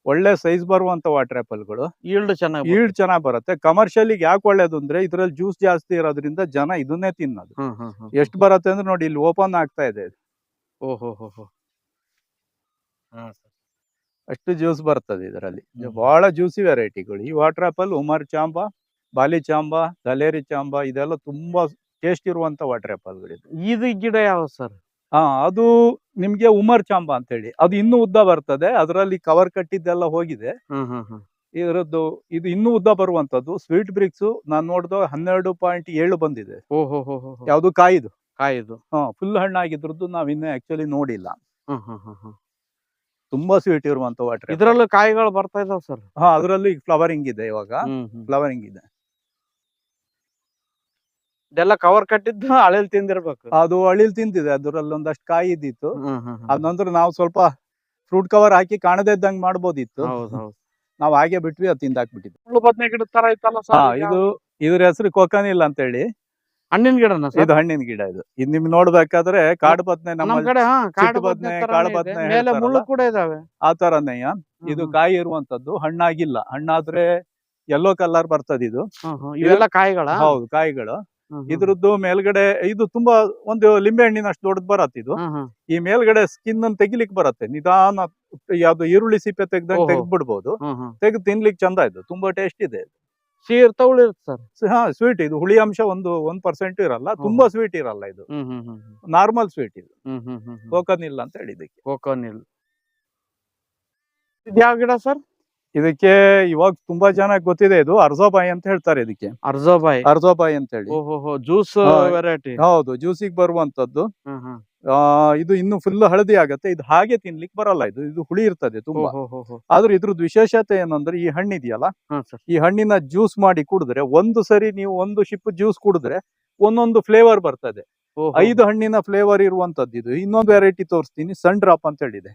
ಒಳ್ಳೆ ಸೈಜ್ ಬರುವಂತ ವಾಟರ್ ಆಪಲ್ಗಳು Yield ಚೆನ್ನಾಗಿ ಈಲ್ಡ್ ಚೆನ್ನಾಗಿ ಬರುತ್ತೆ. ಕಮರ್ಷಿಯಲ್ ಯಾಕೆ ಒಳ್ಳೇದು ಅಂದ್ರೆ ಇದ್ರಲ್ಲಿ ಜ್ಯೂಸ್ ಜಾಸ್ತಿ ಇರೋದ್ರಿಂದ ಜನ ಇದನ್ನೇ ತಿನ್ನೋದು. ಎಷ್ಟು ಬರುತ್ತೆ ಅಂದ್ರೆ ನೋಡಿ ಇಲ್ಲಿ ಓಪನ್ ಆಗ್ತಾ ಇದೆ ಓಹೋ ಹೋ ಹೋ ಹಾ sir. ಅಷ್ಟು ಜ್ಯೂಸ್ ಬರ್ತದೆ ಇದರಲ್ಲಿ. ಬಹಳ ಜ್ಯೂಸಿ ವೆರೈಟಿಗಳು ಈ ವಾಟರ್ ಆಪಲ್ ಉಮರ್ ಚಾಂಬ ಬಾಲಿ ಚಾಂಬ ದಲೇರಿ ಚಾಂಬ ಇದೆಲ್ಲ ತುಂಬಾ ಟೇಸ್ಟ್ ಇರುವಂತ ವಾಟರ್ ಆಪಲ್ಗಳು ಇದು ಗಿಡ ಯಾವ ಸರ್? ಹಾ ಅದು ನಿಮ್ಗೆ ಉಮರ್ ಚಾಂಬ ಅಂತ ಹೇಳಿ ಅದು ಇನ್ನೂ ಉದ್ದ ಬರ್ತದೆ. ಅದರಲ್ಲಿ ಕವರ್ ಕಟ್ಟಿದ್ದೆಲ್ಲ ಹೋಗಿದೆ. ಇದರದ್ದು ಇದು ಇನ್ನೂ ಉದ್ದ ಬರುವಂತದ್ದು ಸ್ವೀಟ್ ಬ್ರಿಕ್ಸ್ ನಾನ್ ನೋಡಿದಾಗ ಹನ್ನೆರಡು ಪಾಯಿಂಟ್ ಏಳು ಬಂದಿದೆ. ಯಾವ್ದು ಕಾಯಿದು. ಕಾಯಿದು. ಹಾ ಫುಲ್ ಹಣ್ಣಾಗಿದ್ರದ್ದು ನಾವ್ ಇನ್ನೂ ಆಕ್ಚುಲಿ ನೋಡಿಲ್ಲ. ತುಂಬಾ ಸ್ವೀಟ್ ಇರುವಂತ ವಾಟರ್ ಇದ್ರಲ್ಲೂ ಕಾಯಿಗಳು ಬರ್ತಾ ಇದಾವ ಸರ್. ಹಾ ಅದರಲ್ಲಿ ಫ್ಲವರಿಂಗ್ ಇದೆ ಇವಾಗ. ಫ್ಲವರಿಂಗ್ ಇದೆ. ಇದೆಲ್ಲ ಕವರ್ ಕಟ್ಟಿದ್ದು [laughs] ಅಳಿಲ್ ತಿಂದಿರ್ಬೇಕು. ಅದು ಅಳಿಲ್ ತಿಂತಿದೆ ಅದರಲ್ಲಿ ಒಂದಷ್ಟು ಕಾಯಿ ಇದ್ದಿತ್ತು. ಹ್ಮ್. ನಾವು ಸ್ವಲ್ಪ ಫ್ರೂಟ್ ಕವರ್ ಹಾಕಿ ಕಾಣದೇ ಇದ್ದಂಗ್ ಮಾಡ್ಬೋದಿತ್ತು. ನಾವ್ ಹಾಗೆ ಬಿಟ್ವಿ ಅದು ತಿಂದ ಹಾಕ್ಬಿಟ್ಟಿದ್ವಿ ಗಿಡದ ತರ ಇತ್ತಲ್ಲ ಇದು ಇದ್ರ ಹೆಸರು ಕೊಕನಿಲ್ ಅಂತ ಹೇಳಿ ಹಣ್ಣಿನ ಗಿಡ ಇದು ಹಣ್ಣಿನ ಗಿಡ ಇದು. ಇದು ನಿಮ್ ನೋಡ್ಬೇಕಾದ್ರೆ ಕಾಡು ಬದ್ನೆ ನಮ್ ನಮ್ಮ ಕಡೆ ಬದ್ನೆ, ಮೇಲೆ ಮುಳ್ಳು ಕೂಡ ಇದಾವೆ. ಆ ತರನೇಯ ಇದು ಕಾಯಿ ಇರುವಂತದ್ದು ಹಣ್ಣಾಗಿಲ್ಲ. ಹಣ್ಣಾದ್ರೆ ಯೆಲ್ಲೋ ಕಲರ್ ಬರ್ತದ ಇದು. ಇವೆಲ್ಲ ಕಾಯಿಗಳ? ಹೌದು ಕಾಯಿಗಳು. ಇದ್ರದ್ದು ಮೇಲ್ಗಡೆ ಇದು ತುಂಬಾ ಒಂದು ಲಿಂಬೆ ಹಣ್ಣಿನಷ್ಟು ದೊಡ್ಡದು ಬರತ್ತೆ ಇದು. ಈ ಮೇಲ್ಗಡೆ ಸ್ಕಿನ್ ಅನ್ನು ತೆಗಿಲಿಕ್ ಬರತ್ತೆ. ನಿಧಾನ ಯಾವ್ದು ಈರುಳ್ಳಿ ಸಿಪ್ಪೆ ತೆಗ್ದಂಗ್. ತೆಗ್ದು ಬಿಡ್ಬೋದು ತೆಗ್ದು ತಿನ್ಲಿಕ್ಕೆ ಚಂದ ಇದು. ತುಂಬಾ ಟೇಸ್ಟ್ ಇದೆ ಹುಳಿ ಹಾ ಸ್ವೀಟ್ ಇದು. ಹುಳಿ ಅಂಶ ಒಂದು ಒಂದ್ ಪರ್ಸೆಂಟ್ ಇರಲ್ಲ. ತುಂಬಾ ಸ್ವೀಟ್ ಇರಲ್ಲ ಇದು. ನಾರ್ಮಲ್ ಸ್ವೀಟ್ ಇದು. ಕೋಕನಿಲ್ ಅಂತ ಹೇಳಿದಕ್ಕೆ ಕೋಕನಿಲ್ ಯಾವ ಗಿಡ ಸರ್? ಇದಕ್ಕೆ ಇವಾಗ ತುಂಬಾ ಜನ ಗೊತ್ತಿದೆ ಇದು ಅರ್ಜೋಬಾಯಿ ಅಂತ ಹೇಳ್ತಾರೆ ಇದಕ್ಕೆ. ಅರ್ಜೋಬಾಯಿ. ಅರ್ಜೋಬಾಯಿ ಅಂತ ಹೇಳಿ ಜ್ಯೂಸ್ ವೆರೈಟಿ. ಹೌದು ಜ್ಯೂಸಿಗೆ ಬರುವಂತದ್ದು. ಇದು ಇನ್ನು ಫುಲ್ ಹಳದಿ ಆಗತ್ತೆ. ಇದು ಹಾಗೆ ತಿನ್ಲಿಕ್ಕೆ ಬರಲ್ಲ ಇದು. ಇದು ಹುಳಿ ಇರ್ತದೆ ತುಂಬಾ. ಆದ್ರೆ ಇದ್ರದ್ದು ವಿಶೇಷತೆ ಏನಂದ್ರೆ ಈ ಹಣ್ಣಿದೆಯಲ್ಲ ಈ ಹಣ್ಣಿನ ಜ್ಯೂಸ್ ಮಾಡಿ ಕುಡಿದ್ರೆ ಒಂದು ಸರಿ ನೀವು ಒಂದು ಶಿಪ್ ಜ್ಯೂಸ್ ಕುಡಿದ್ರೆ ಒಂದೊಂದು ಫ್ಲೇವರ್ ಬರ್ತದೆ. ಐದು ಹಣ್ಣಿನ ಫ್ಲೇವರ್ ಇರುವಂತದ್ದು ಇದು. ಇನ್ನೊಂದು ವೆರೈಟಿ ತೋರಿಸ್ತೀನಿ. ಸನ್ ಡ್ರಾಪ್ ಅಂತ ಹೇಳಿದೆ.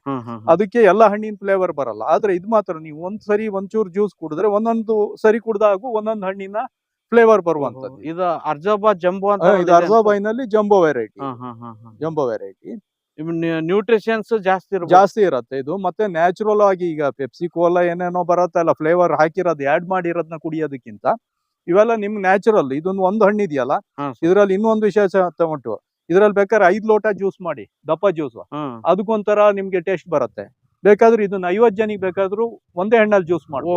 ಅದಕ್ಕೆ ಎಲ್ಲ ಹಣ್ಣಿನ ಫ್ಲೇವರ್ ಬರಲ್ಲ. ಆದ್ರೆ ಇದು ಮಾತ್ರ ನೀವು ಒಂದ್ ಸರಿ ಒಂಚೂರು ಜ್ಯೂಸ್ ಕುಡಿದ್ರೆ ಒಂದೊಂದು ಸರಿ ಕುಡ್ದಾಗೂ ಒಂದೊಂದು ಹಣ್ಣಿನ ಫ್ಲೇವರ್ ಬರುವಂತದ್ದು. ಇದು ಅರ್ಜೋಬಾ ಜಂಬೋ ಅಂತ ಇದು ಅರ್ಜೋಬೈನಲ್ಲಿ jumbo variety jumbo variety nutritions ಜಾಸ್ತಿ. ಜಾಸ್ತಿ ಇರುತ್ತೆ ಇದು. ಮತ್ತೆ ನ್ಯಾಚುರಲ್ ಆಗಿ ಈಗ ಪೆಪ್ಸಿ ಕೋಲಾ ಏನೇನೋ ಬರತ್ತಲ್ಲ ಫ್ಲೇವರ್ ಹಾಕಿರೋದು ಆಡ್ ಮಾಡಿರೋದನ್ನ ಕುಡಿಯೋದಕ್ಕಿಂತ ಇವೆಲ್ಲ ನಿಮ್ ನ್ಯಾಚುರಲ್ ಇದೊಂದು ಒಂದು ಹಣ್ಣು ಇದೆಯಲ್ಲ. ಇದ್ರಲ್ಲಿ ಇನ್ನೊಂದು ವಿಶೇಷ ತಗೊಂಡು ಇದ್ರಲ್ಲಿ ಬೇಕಾದ್ರೆ ಐದ್ ಲೋಟ ಜ್ಯೂಸ್ ಮಾಡಿ ದಪ್ಪ ಜ್ಯೂಸ್ ಅದಕ್ಕೊಂಥರ ನಿಮ್ಗೆ ಟೇಸ್ಟ್ ಬರುತ್ತೆ. ಬೇಕಾದ್ರೆ ಇದನ್ನ ಐವತ್ ಜನಿಗೆ ಬೇಕಾದ್ರೂ ಒಂದೇ ಹಣ್ಣಲ್ಲಿ ಜ್ಯೂಸ್ ಮಾಡಿ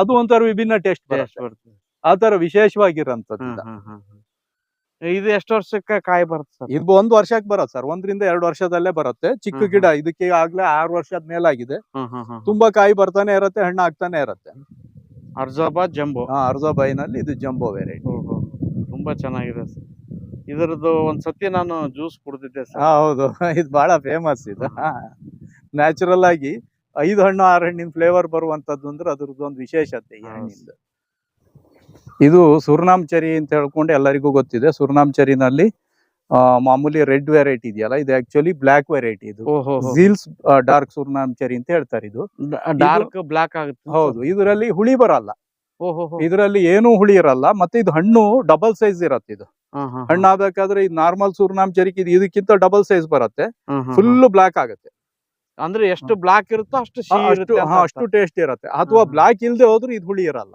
ಅದು ಒಂಥರ ವಿಭಿನ್ನ ಟೇಸ್ಟ್ ಬರುತ್ತೆ. ಆ ತರ ಇದು. ಎಷ್ಟು ವರ್ಷಕ್ಕೆ ಕಾಯಿ ಬರುತ್ತೆ ಸರ್ ಇದು ಒಂದು ವರ್ಷಕ್ಕೆ ಬರುತ್ತೆ ಸರ್ ಒಂದರಿಂದ ಎರಡು ವರ್ಷದಲ್ಲೇ ಬರುತ್ತೆ. ಚಿಕ್ಕ ಗಿಡ ಇದಕ್ಕೆ ಆಗ್ಲೇ ಆರು ವರ್ಷದ ಮೇಲಾಗಿದೆ. ತುಂಬಾ ಕಾಯಿ ಬರ್ತಾನೆ ಇರತ್ತೆ ಹಣ್ಣು ಆಗ್ತಾನೆ ಇರತ್ತೆ. ಅರ್ಜೋಬಾ ಜಂಬೋ. ಹಾಂ ಅರ್ಜೋಬೈನಲ್ಲಿ ಇದು ಜಂಬೋ ವೆರೈಟಿ ಓಹೋ ತುಂಬಾ ಚೆನ್ನಾಗಿದೆ ಸರ್. ಇದರದ್ದು ಒಂದು ಸತಿ ನಾನು ಜ್ಯೂಸ್ ಕುಡ್ದಿದ್ದೆ ಸರ್. ಹಾ ಹೌದು. [laughs] ಇದು ಬಹಳ ಫೇಮಸ್ ಇದು. ನ್ಯಾಚುರಲ್ [laughs] ಆಗಿ ಐದು ಹಣ್ಣು ಆರು ಹಣ್ಣಿನ ಫ್ಲೇವರ್ ಬರುವಂತದ್ದು ಅಂದ್ರೆ ಅದ್ರದ್ದು ಒಂದು ವಿಶೇಷತೆ ಈ. ಹಣ್ಣಿಂದು. ಇದು ಸುರ್ನಾಮ್ ಚೆರಿ ಅಂತ ಹೇಳ್ಕೊಂಡು ಎಲ್ಲರಿಗೂ ಗೊತ್ತಿದೆ. ಸುರ್ನಾಮ್ ಚರಿನಲ್ಲಿ ಮಾಮೂಲಿ ರೆಡ್ ವೆರೈಟಿ ಇದೆಯಲ್ಲ ಇದು ಆಕ್ಚುಲಿ ಬ್ಲಾಕ್ ವೆರೈಟಿ ಇದು. ಝೀಲ್ಸ್ ಡಾರ್ಕ್ ಸುರ್ನಾಮ್ಚರಿ ಅಂತ ಹೇಳ್ತಾರೆ ಇದು. ಡಾರ್ಕ್ ಬ್ಲಾಕ್ ಆಗುತ್ತೆ ಹೌದು ಇದರಲ್ಲಿ ಹುಳಿ ಬರಲ್ಲ. ಇದರಲ್ಲಿ ಏನು ಹುಳಿ ಇರಲ್ಲ ಮತ್ತೆ ಇದು ಹಣ್ಣು ಡಬಲ್ ಸೈಜ್ ಇರತ್ತೆ ಇದು. ಹಣ್ಣು ಇದು ನಾರ್ಮಲ್ ಇದು ಇದಕ್ಕಿಂತ ಡಬಲ್ ಸೈಜ್ ಬರುತ್ತೆ. ಫುಲ್ ಬ್ಲಾಕ್ ಆಗುತ್ತೆ. ಅಂದ್ರೆ ಎಷ್ಟು ಬ್ಲಾಕ್ ಇರುತ್ತೋ ಅಷ್ಟು ಅಷ್ಟು ಹಾ, ಅಷ್ಟು ಟೇಸ್ಟ್ ಇರುತ್ತೆ. ಅಥವಾ. ಬ್ಲಾಕ್ ಇಲ್ದೆ ಹೋದ್ರು ಇದು ಹುಳಿ ಇರಲ್ಲ.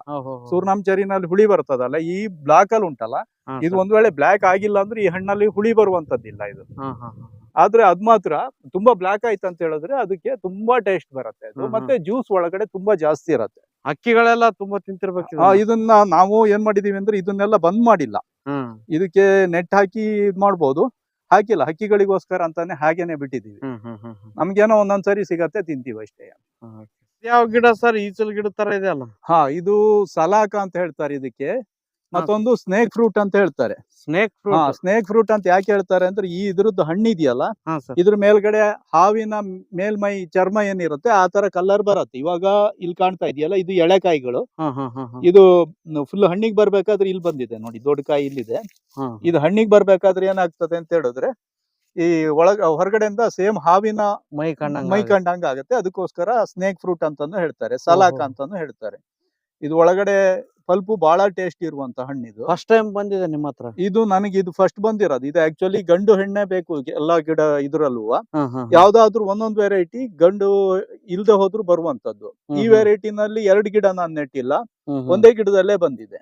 ಸೂರ್ನಾಮಚರಿನಲ್ಲಿ ಹುಳಿ ಬರ್ತದಲ್ಲ ಈ ಬ್ಲಾಕ್ ಅಲ್ಲಿ ಉಂಟಲ್ಲ ಇದು. ಒಂದ್ ವೇಳೆ ಬ್ಲಾಕ್ ಆಗಿಲ್ಲ ಅಂದ್ರೆ ಈ ಹಣ್ಣಲ್ಲಿ ಹುಳಿ ಬರುವಂತದ್ದಿಲ್ಲ ಇದು. ಆದ್ರೆ ಅದ್ ಮಾತ್ರ ತುಂಬಾ ಬ್ಲಾಕ್ ಆಯ್ತು ಅಂತ ಹೇಳಿದ್ರೆ ಅದಕ್ಕೆ ತುಂಬಾ ಟೇಸ್ಟ್ ಬರುತ್ತೆ ಅದು. ಮತ್ತೆ ಜ್ಯೂಸ್ ಒಳಗಡೆ ತುಂಬಾ ಜಾಸ್ತಿ ಇರುತ್ತೆ. ಅಕ್ಕಿಗಳೆಲ್ಲ ತುಂಬಾ ತಿಂತಿರ್ಬೇಕು ಇದನ್ನ. ನಾವು ಏನ್ ಮಾಡಿದೀವಿ ಅಂದ್ರೆ ಇದನ್ನೆಲ್ಲ ಬಂದ್ ಮಾಡಿಲ್ಲ. ಇದಕ್ಕೆ ನೆಟ್ ಹಾಕಿ ಇದ್ ಮಾಡ್ಬೋದು. ಹಾಕಿಲ್ಲ ಹಕ್ಕಿಗಳಿಗೋಸ್ಕರ ಅಂತಾನೆ ಹಾಗೇನೆ ಬಿಟ್ಟಿದೀವಿ ನಮ್ಗೇನೋ ಒಂದೊಂದ್ಸರಿ ಸಿಗತ್ತೆ ತಿಂತೀವಿ ಅಷ್ಟೇ. ಯಾವ ಗಿಡ ಸರ್ ಈಚಲ್ ಗಿಡ ತರ ಇದೆ ಅಲ್ಲ? ಹಾ ಇದು ಸಲಾಕ ಅಂತ ಹೇಳ್ತಾರೆ ಇದಕ್ಕೆ. ಮತ್ತೊಂದು ಸ್ನೇಕ್ ಫ್ರೂಟ್ ಅಂತ ಹೇಳ್ತಾರೆ. ಸ್ನೇಕ್ ಫ್ರೂಟ್ ಸ್ನೇಕ್ ಫ್ರೂಟ್ ಅಂತ ಯಾಕೆ ಹೇಳ್ತಾರೆ ಅಂದ್ರೆ ಈ ಇದ್ರದ್ದು ಹಣ್ಣಿದೆಯಲ್ಲ ಇದ್ರ ಮೇಲ್ಗಡೆ ಹಾವಿನ ಮೇಲ್ಮೈ ಚರ್ಮ ಏನಿರುತ್ತೆ ಆ ತರ ಕಲರ್ ಬರತ್ತೆ. ಇವಾಗ ಇಲ್ಲಿ ಕಾಣ್ತಾ ಇದೆಯಲ್ಲ ಇದು ಎಳೆಕಾಯಿಗಳು. ಇದು ಫುಲ್ ಹಣ್ಣಿಗೆ ಬರ್ಬೇಕಾದ್ರೆ ಇಲ್ಲಿ ಬಂದಿದೆ ನೋಡಿ ದೊಡ್ಡ ಕಾಯಿ ಇಲ್ಲಿದೆ. ಇದು ಹಣ್ಣಿಗೆ ಬರ್ಬೇಕಾದ್ರೆ ಏನಾಗ್ತದೆ ಅಂತ ಹೇಳಿದ್ರೆ ಈ ಒಳಗ ಹೊರಗಡೆಯಿಂದ ಸೇಮ್ ಹಾವಿನ ಮೈ ಕಂಡಂಗ ಮೈ ಕಂಡಂಗ ಆಗುತ್ತೆ. ಅದಕ್ಕೋಸ್ಕರ ಸ್ನೇಕ್ ಫ್ರೂಟ್ ಅಂತಾನು ಹೇಳ್ತಾರೆ ಸಲಾಕ ಅಂತಾನು ಹೇಳ್ತಾರೆ. ಇದು ಒಳಗಡೆ ಪಲ್ಪು ಬಹಳ ಟೇಸ್ಟ್ ಇರುವಂತ ಹಣ್ಣಿದು. ಫಸ್ಟ್ ಟೈಮ್ ಬಂದಿದೆ ನಿಮ್ಮ ಹತ್ರ? ಇದು ನನಗೆ ಇದು ಫಸ್ಟ್ ಬಂದಿರೋದು. ಇದು ಆಕ್ಚುಲಿ ಗಂಡು ಹೆಣ್ಣೆ ಬೇಕು ಎಲ್ಲಾ ಗಿಡ ಇದ್ರಲ್ಲೂ. ಯಾವ್ದಾದ್ರು ಒಂದೊಂದು ವೆರೈಟಿ ಗಂಡು ಇಲ್ದೆ ಹೋದ್ರು ಬರುವಂತದ್ದು. ಈ ವೆರೈಟಿನಲ್ಲಿ ಎರಡು ಗಿಡ ನಾನು ನೆಟ್ಟಿಲ್ಲ. ಒಂದೇ ಗಿಡದಲ್ಲೇ ಬಂದಿದೆ.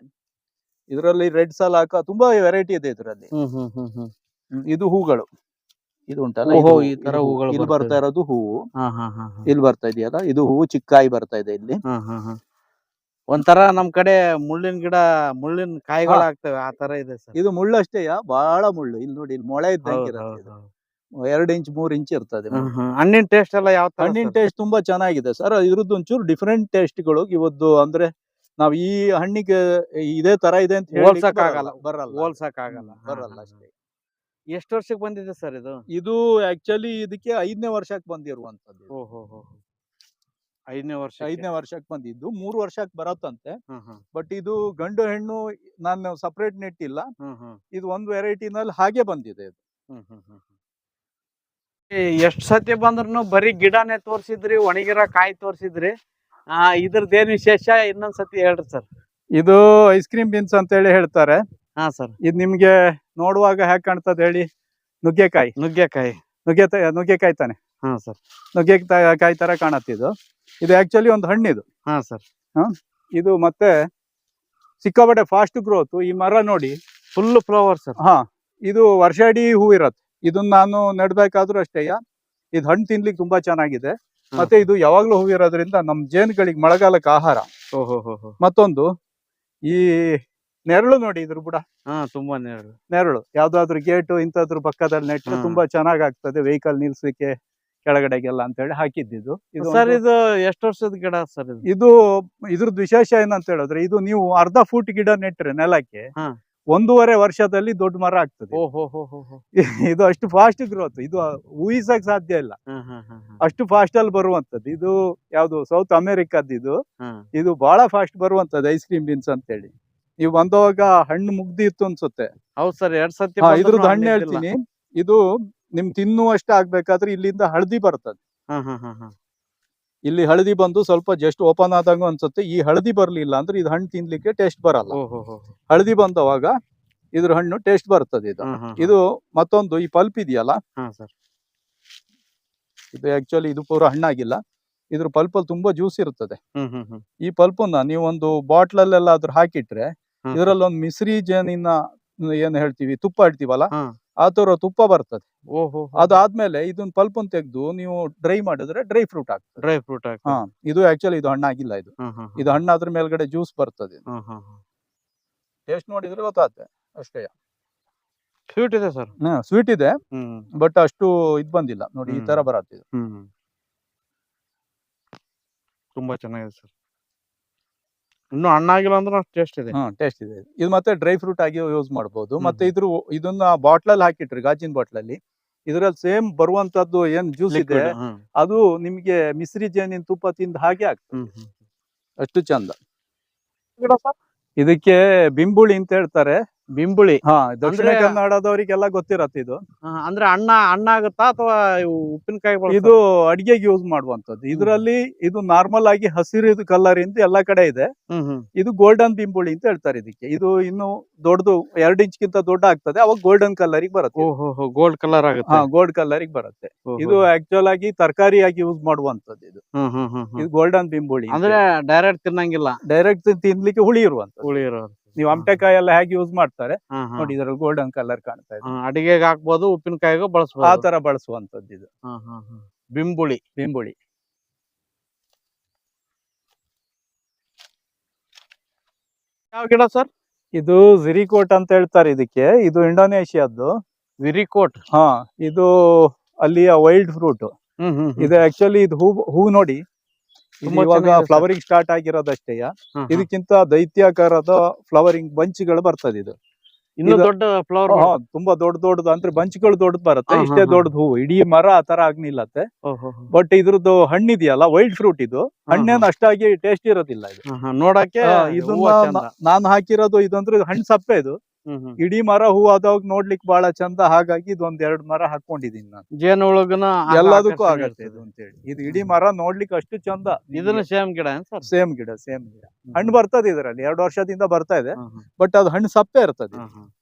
ಇದರಲ್ಲಿ ರೆಡ್ ಸಲಾಕ ತುಂಬಾ ವೆರೈಟಿ ಇದೆ ಇದರಲ್ಲಿ. ಇದು ಹೂಗಳು. ಇದು ಉಂಟಲ್ಲ? ಓಹೋ, ಈ ತರ ಇದು ಹೂಗಳು ಇಲ್ಲಿ ಬರ್ತಾ ಇರೋದು ಹೂವು. ಇಲ್ಲಿ ಬರ್ತಾ ಇದೆಯಲ್ಲ? ಇದು ಹೂವು ಚಿಕ್ಕಾಯಿ ಬರ್ತಾ ಇದೆ ಇಲ್ಲಿ. ಒಂಥರ ನಮ್ ಕಡೆ ಮುಳ್ಳಿನ ಗಿಡ ಮುಳ್ಳಿನ ಕಾಯಿಗಳು ಆಗ್ತವೆ ಆ ತರ ಇದೆ ಸರ್. ಇದು ಅಷ್ಟೇ ಬಹಳ ಮುಳ್ಳು. ಇಲ್ಲಿ ನೋಡಿ ಇಲ್ಲಿ ಮೊಳೆ ಇದ್ದಂಗೆ ಇರುತ್ತೆ ಇದು. ಎರಡು ಇಂಚ್ ಮೂರ್ ಇಂಚ್ ಇರ್ತದೆ ಮುಳ್ಳು. ಹಣ್ಣಿನ ಟೇಸ್ಟ್ ಎಲ್ಲ ಯಾವ ತರ ಹಣ್ಣಿನ ಟೇಸ್ಟ್ ತುಂಬಾ ಚೆನ್ನಾಗಿದೆ ಸರ್. ಇದ್ರದ್ದು ಒಂಚೂರು ಡಿಫ್ರೆಂಟ್ ಟೇಸ್ಟ್ಗಳು ಇವತ್ತು ಅಂದ್ರೆ ನಾವ್ ಈ ಹಣ್ಣಿಗೆ ಇದೇ ತರ ಇದೆ ಅಂತ ಹೇಳ್ಲಿಕ್ಕೆ ಹೋಲ್ಸಕ್ ಆಗಲ್ಲ. ಬರಲ್ಲ. ಹೋಲ್ಸಕ್ ಆಗಲ್ಲ. ಬರಲ್ಲ ಅಷ್ಟೇ. ಎಷ್ಟು ವರ್ಷಕ್ಕೆ ಬಂದಿದೆ ಸರ್ ಇದು? ಇದು ಆಕ್ಚುಲಿ ಇದಕ್ಕೆ ಐದನೇ ವರ್ಷಕ್ಕೆ ಬಂದಿರುವಂತದ್ದು. ಓಹೋ. ಐದನೇ ವರ್ಷ ಐದನೇ ವರ್ಷಕ್ಕೆ ಬಂದಿದ್ದು. ಮೂರು ವರ್ಷಕ್ಕೆ ಬರತ್ತಂತೆ. ಬಟ್ ಇದು ಗಂಡು ಹೆಣ್ಣು ನಾನು ಸಪರೇಟ್ ನೆಟ್ಟಿಲ್ಲ ಇದು ಒಂದು ವೆರೈಟಿನಲ್ಲಿ ಹಾಗೆ ಬಂದಿದೆ ಇದು. ಎಷ್ಟ್ ಸತಿ ಬಂದ್ರು ಬರೀ ಗಿಡನೇ ತೋರ್ಸಿದ್ರಿ ಒಣಗಿರೋ ಕಾಯಿ ತೋರ್ಸಿದ್ರಿ. ಆ ಇದ್ರದ್ದೇನ್ ವಿಶೇಷ? ಇನ್ನೊಂದ್ ಸತಿ ಹೇಳ್ರಿ ಸರ್. ಇದು ಐಸ್ ಕ್ರೀಮ್ ಬೀನ್ಸ್ ಅಂತ ಹೇಳಿ ಹೇಳ್ತಾರೆ. ಹಾ ಸರ್. ಇದು ನಿಮ್ಗೆ ನೋಡುವಾಗ ಹ್ಯಾಕ್ ಕಾಣ್ತದ ಹೇಳಿ? ನುಗ್ಗೆಕಾಯಿ. ನುಗ್ಗೆಕಾಯಿ. ನುಗ್ಗೆ ನುಗ್ಗೆಕಾಯಿ ತಾನೆ. ಹಾ ಸರ್. ನುಗ್ಗೆಕಾಯಿ ತರ ಕಾಣತ್ತೆ ಇದು ಆಕ್ಚುಲಿ ಒಂದು ಹಣ್ಣು ಇದು ಹಾ ಸರ್ ಇದು ಮತ್ತೆ ಸಿಕ್ಕಾಪಟ್ಟೆ ಫಾಸ್ಟ್ ಗ್ರೋತ್ ಈ ಮರ ನೋಡಿ. ಫುಲ್ ಫ್ಲವರ್ ಸರ್ ಹಾ ಇದು ವರ್ಷ ಇಡೀ ಹೂ ಇರತ್ತೆ. ಇದನ್ನ ನಾನು ನೆಡ್ಬೇಕಾದ್ರೂ ಅಷ್ಟೇ ಇದು ಹಣ್ಣು ತಿನ್ಲಿಕ್ಕೆ ತುಂಬಾ ಚೆನ್ನಾಗಿದೆ. ಮತ್ತೆ ಇದು ಯಾವಾಗ್ಲೂ ಹೂ ಇರೋದ್ರಿಂದ ನಮ್ ಜೇನುಗಳಿಗೆ ಮಳೆಗಾಲಕ್ಕೆ ಆಹಾರ. ಮತ್ತೊಂದು ಈ ನೆರಳು ನೋಡಿ ಇದ್ರ ಬುಡ. ಹಾ ತುಂಬಾ ನೆರಳು. ನೆರಳು. ಯಾವ್ದಾದ್ರು ಗೇಟ್ ಇಂತದ್ರು ಪಕ್ಕದಲ್ಲಿ ನೆಟ್ಟು ತುಂಬಾ ಚೆನ್ನಾಗ್ ಆಗ್ತದೆ. ವೆಹಿಕಲ್ ನಿಲ್ಸ್ಲಿಕ್ಕೆ ಕೆಳಗಡೆಗೆಲ್ಲ ಅಂತ ಹೇಳಿ ಹಾಕಿದ್ದು ಇದು ಸರ್ ಇದು ಎಷ್ಟು ವರ್ಷದ ಗಿಡ ಸರ್ ಇದು? ಇದು ಇದ್ರದ್ದು ವಿಶೇಷ ಏನಂತ ಹೇಳಿದ್ರೆ ಇದು ನೀವು ಅರ್ಧ ಫೂಟ್ ಗಿಡ ನೆಟ್ರೆ ನೆಲಕ್ಕೆ. ಒಂದೂವರೆ ವರ್ಷದಲ್ಲಿ ದೊಡ್ಡ ಮರ ಆಗ್ತದೆ. [laughs] ಇದು ಅಷ್ಟು ಫಾಸ್ಟ್ ಗ್ರೋತ್ ಇದು ಊಹಿಸಕ್ ಸಾಧ್ಯ ಇಲ್ಲ. ಅಷ್ಟು ಫಾಸ್ಟ್ ಅಲ್ಲಿ ಬರುವಂತದ್ದು ಇದು ಯಾವ್ದು ಸೌತ್ ಅಮೆರಿಕದ ಇದು. ಇದು ಬಹಳ ಫಾಸ್ಟ್ ಬರುವಂತದ್ದು ಐಸ್ ಕ್ರೀಮ್ ಬೀನ್ಸ್ ಅಂತ ಹೇಳಿ ನೀವು ಬಂದವಾಗ ಹಣ್ಣು ಮುಗ್ದಿತ್ತು ಅನ್ಸುತ್ತೆ. ಹೌದ್ ಸರ್ ಎರಡ್ ಸತಿ ಇದ್ರದ್ದು ಹಣ್ಣು ಹೇಳ್ತೀನಿ. ಇದು ನಿಮ್ ತಿನ್ನುವಷ್ಟೇ ಆಗ್ಬೇಕಾದ್ರೆ ಇಲ್ಲಿಂದ ಹಳದಿ ಬರ್ತದೆ. ಇಲ್ಲಿ ಹಳದಿ ಬಂದು ಸ್ವಲ್ಪ ಜಸ್ಟ್ ಓಪನ್ ಆದಂಗ ಅನ್ಸುತ್ತೆ. ಈ ಹಳದಿ ಬರ್ಲಿಲ್ಲ ಅಂದ್ರೆ ಇದು ಹಣ್ಣು ತಿನ್ಲಿಕ್ಕೆ ಟೇಸ್ಟ್ ಬರಲ್ಲ. ಹಳದಿ ಬಂದವಾಗ ಇದ್ರ ಹಣ್ಣು ಟೇಸ್ಟ್ ಬರ್ತದೆ ಇದು. ಇದು ಮತ್ತೊಂದು ಈ ಪಲ್ಪ್ ಇದೆಯಲ್ಲ? ಇದು ಆಕ್ಚುಲಿ ಇದು ಪೂರ ಹಣ್ಣಾಗಿಲ್ಲ. ಇದ್ರ ಪಲ್ಪ್ ಅಲ್ಲಿ ತುಂಬಾ ಜ್ಯೂಸ್ ಇರ್ತದೆ. ಈ ಪಲ್ಪನ್ನ ನೀವು ಒಂದು ಬಾಟ್ಲಲ್ಲೆಲ್ಲ ಅದ್ರ ಹಾಕಿಟ್ರೆ ಇದ್ರಲ್ಲಿ ಒಂದು ಮಿಸ್ರಿ ಜೇನಿನ ಏನ್ ಹೇಳ್ತೀವಿ ತುಪ್ಪ ಇಡ್ತೀವಲ್ಲ. ಆ ತರ ತುಪ್ಪ ಬರ್ತದೆ. ಓಹೋ ಅದಾದ್ಮೇಲೆ ಇದನ್ನ ಪಲ್ಪ್ ತೆಗೆದು ನೀವು ಡ್ರೈ ಮಾಡಿದ್ರೆ ಡ್ರೈ ಫ್ರೂಟ್ ಆಗ್ತದೆ. ಡ್ರೈ ಫ್ರೂಟ್ ಆಗ್ತದೆ. ಹಾ ಇದು ಆಕ್ಚುಲಿ ಇದು ಹಣ್ಣಾಗಿಲ್ಲ ಇದು. ಇದು ಹಣ್ಣ ಇದು ಹಣ್ಣಾದ್ರ ಮೇಲ್ಗಡೆ ಜ್ಯೂಸ್ ಬರ್ತದೆ. ಟೇಸ್ಟ್ ನೋಡಿದ್ರೆ ಗೊತ್ತಾಗುತ್ತೆ ಅಷ್ಟೇ. ಸ್ವೀಟ್ ಇದೆ ಸರ್ ಸ್ವೀಟ್ ಇದೆ. ಬಟ್ ಅಷ್ಟು ಇದ್ ಬಂದಿಲ್ಲ. ನೋಡಿ ಈ ತರ ಬರುತ್ತೆ ತುಂಬಾ ಚೆನ್ನಾಗಿದೆ ಸರ್ ಇನ್ನು ಹಣ್ಣಾಗಿಲ್ಲ ಅಂದ್ರೆ ಟೇಸ್ಟ್ ಇದೆ. ಹಾ ಟೇಸ್ಟ್ ಇದೆ. ಇದು. ಮತ್ತೆ ಡ್ರೈ ಫ್ರೂಟ್ ಆಗಿ ಯೂಸ್ ಮಾಡಬಹುದು ಮತ್ತೆ ಇದ್ರ ಇದನ್ನ ಬಾಟ್ಲಲ್ಲಿ ಹಾಕಿಟ್ರಿ ಗಾಜಿನ ಬಾಟ್ಲಲ್ಲಿ ಇದ್ರಲ್ಲಿ ಸೇಮ್ ಬರುವಂತದ್ದು ಏನ್ ಜ್ಯೂಸ್ ಇದೆ ಅದು ನಿಮ್ಗೆ ಮಿಸ್ರಿ ಜೇನಿನ ತುಪ್ಪ ತಿಂದ ಹಾಗೆ ಆಗ್ತದೆ. ಅಷ್ಟು ಚಂದ. ಇದಕ್ಕೆ ಬಿಂಬುಳಿ ಅಂತ ಹೇಳ್ತಾರೆ. ಬಿಂಬುಳಿ. ಹಾ ದಕ್ಷಿಣ ಅಂದ್ರೆ- ಕನ್ನಡದವರಿಗೆಲ್ಲ ಗೊತ್ತಿರತ್ತೆ ಇದು. ಅಂದ್ರೆ ಅಣ್ಣ ಅಣ್ಣ ಆಗುತ್ತಾ ಅಥವಾ ಉಪ್ಪಿನಕಾಯಿ ಇದು ಅಡಿಗೆಗೆ ಯೂಸ್ ಮಾಡುವಂತದ್ದು ಇದರಲ್ಲಿ ಇದು ನಾರ್ಮಲ್ ಆಗಿ ಹಸಿರು ಕಲರಿಂದ ಎಲ್ಲಾ ಕಡೆ ಇದೆ. ಇದು ಗೋಲ್ಡನ್ ಬಿಂಬುಳಿ ಅಂತ ಹೇಳ್ತಾರೆ ಇದಕ್ಕೆ. ಇದು ಇನ್ನು ದೊಡ್ಡದು ಎರಡು ಇಂಚ್ಗಿಂತ ದೊಡ್ಡ ಆಗ್ತದೆ. ಅವಾಗ ಗೋಲ್ಡನ್ ಕಲರ್ ಬರುತ್ತೆ. ಓಹೋ ಗೋಲ್ಡ್ ಕಲರ್ ಆಗುತ್ತೆ. ಹಾ ಗೋಲ್ಡ್ ಕಲರ್ ಬರುತ್ತೆ. ಇದು ಆಕ್ಚುಲ್ ಆಗಿ ತರಕಾರಿಯಾಗಿ ಯೂಸ್ ಮಾಡುವಂತದ್ದು ಇದು. ಇದು ಗೋಲ್ಡನ್ ಬಿಂಬುಳಿ ಅಂದ್ರೆ ಡೈರೆಕ್ಟ್ ತಿನ್ನಂಗಿಲ್ಲ. ಡೈರೆಕ್ಟ್ ತಿನ್ಲಿಕ್ಕೆ ಹುಳಿ ಇರುವಂತ ಹುಳಿ ಇರೋದು ನೀವು ಅಮಟೆಕಾಯಿ ಎಲ್ಲ ಹೇಗೆ ಯೂಸ್ ಮಾಡ್ತಾರೆ. ನೋಡಿ ಇದ್ರಲ್ಲಿ ಗೋಲ್ಡನ್ ಕಲರ್ ಕಾಣ್ತಾ ಇದೆ. ಅಡಿಗೆಗ್ ಹಾಕ್ಬೋದು ಉಪ್ಪಿನಕಾಯಿಗೂ ಆ ಬಳಸ್ಬೋದು ತರ ಬಳಸುವಂತದ್ದು ಇದು. ಬಿಂಬುಳಿ. ಬಿಂಬುಳಿ. ಯಾವ ಗಿಡ ಸರ್? ಇದು ಜಿರಿಕೋಟ್ ಅಂತ ಹೇಳ್ತಾರೆ ಇದಕ್ಕೆ. ಇದು ಇಂಡೋನೇಷಿಯಾದ್ದು. ಜಿರಿಕೋಟ್ ಹಾ ಇದು ಅಲ್ಲಿಯ ವೈಲ್ಡ್ ಫ್ರೂಟ್. ಇದು ಆಕ್ಚುಲಿ ಇದು ಹೂ ಹೂ ನೋಡಿ. ಇವಾಗ ಫ್ಲವರಿಂಗ್ ಸ್ಟಾರ್ಟ್ ಆಗಿರೋದಷ್ಟೇ ಹಾ, ಹಾ. ಇದಕ್ಕಿಂತ ದೈತ್ಯಾಕಾರದ ಫ್ಲವರಿಂಗ್ ಬಂಚ್ಗಳು ಬರ್ತದೆ ಇದು. ಇನ್ನೂ ದೊಡ್ಡ ಫ್ಲವರ್ ತುಂಬಾ ದೊಡ್ಡ ದೊಡ್ಡದು ಅಂದ್ರೆ ಬಂಚ್ಗಳು ದೊಡ್ಡದು ಬರುತ್ತೆ. ಇಷ್ಟೇ. ದೊಡ್ಡದು ಹೂವು. ಇಡೀ ಮರ ಆ ತರ ಆಗ್ನಿಲ್ಲತ್ತೆ. ಬಟ್ ಇದ್ರದ್ದು ಹಣ್ಣಿದೆಯಲ್ಲ ವೈಲ್ಡ್ ಫ್ರೂಟ್ ಇದು. ಹಣ್ಣೇನು ಅಷ್ಟಾಗಿ ಟೇಸ್ಟ್ ಇರೋದಿಲ್ಲ ಇದು. ನೋಡಕ್ಕೆ ಇದು ನಾನು ಹಾಕಿರೋದು ಇದಂದ್ರೆ ಹಣ್ಣು ಸಪ್ಪೆ ಇದು. ಇಡೀ ಮರ ಹೂ ಆದಾಗ ನೋಡ್ಲಿಕ್ಕೆ ಬಹಳ ಚಂದ ಹಾಗಾಗಿ ಇದೊಂದ್ ಎರಡ್ ಮರ ಹಾಕೊಂಡಿದೀನಿ ನಾನು. ಜೇನ್ ಒಳಗನ ಎಲ್ಲದಕ್ಕೂ ಆಗತ್ತೆ ಇದು ಅಂತ ಅಂತೇಳಿ. ಇದು ಇಡೀ ಮರ ನೋಡ್ಲಿಕ್ಕೆ ಅಷ್ಟು ಚಂದ. ಇದನ್ನ ಸೇಮ್ ಗಿಡ ಸೇಮ್ ಗಿಡ ಸೇಮ್ ಗಿಡ. ಹಣ್ಣು ಬರ್ತದೆ ಇದರಲ್ಲಿ ಎರಡು ವರ್ಷದಿಂದ ಬರ್ತಾ ಇದೆ. ಬಟ್ ಅದು ಹಣ್ಣು ಸಪ್ಪೆ ಇರ್ತದೆ.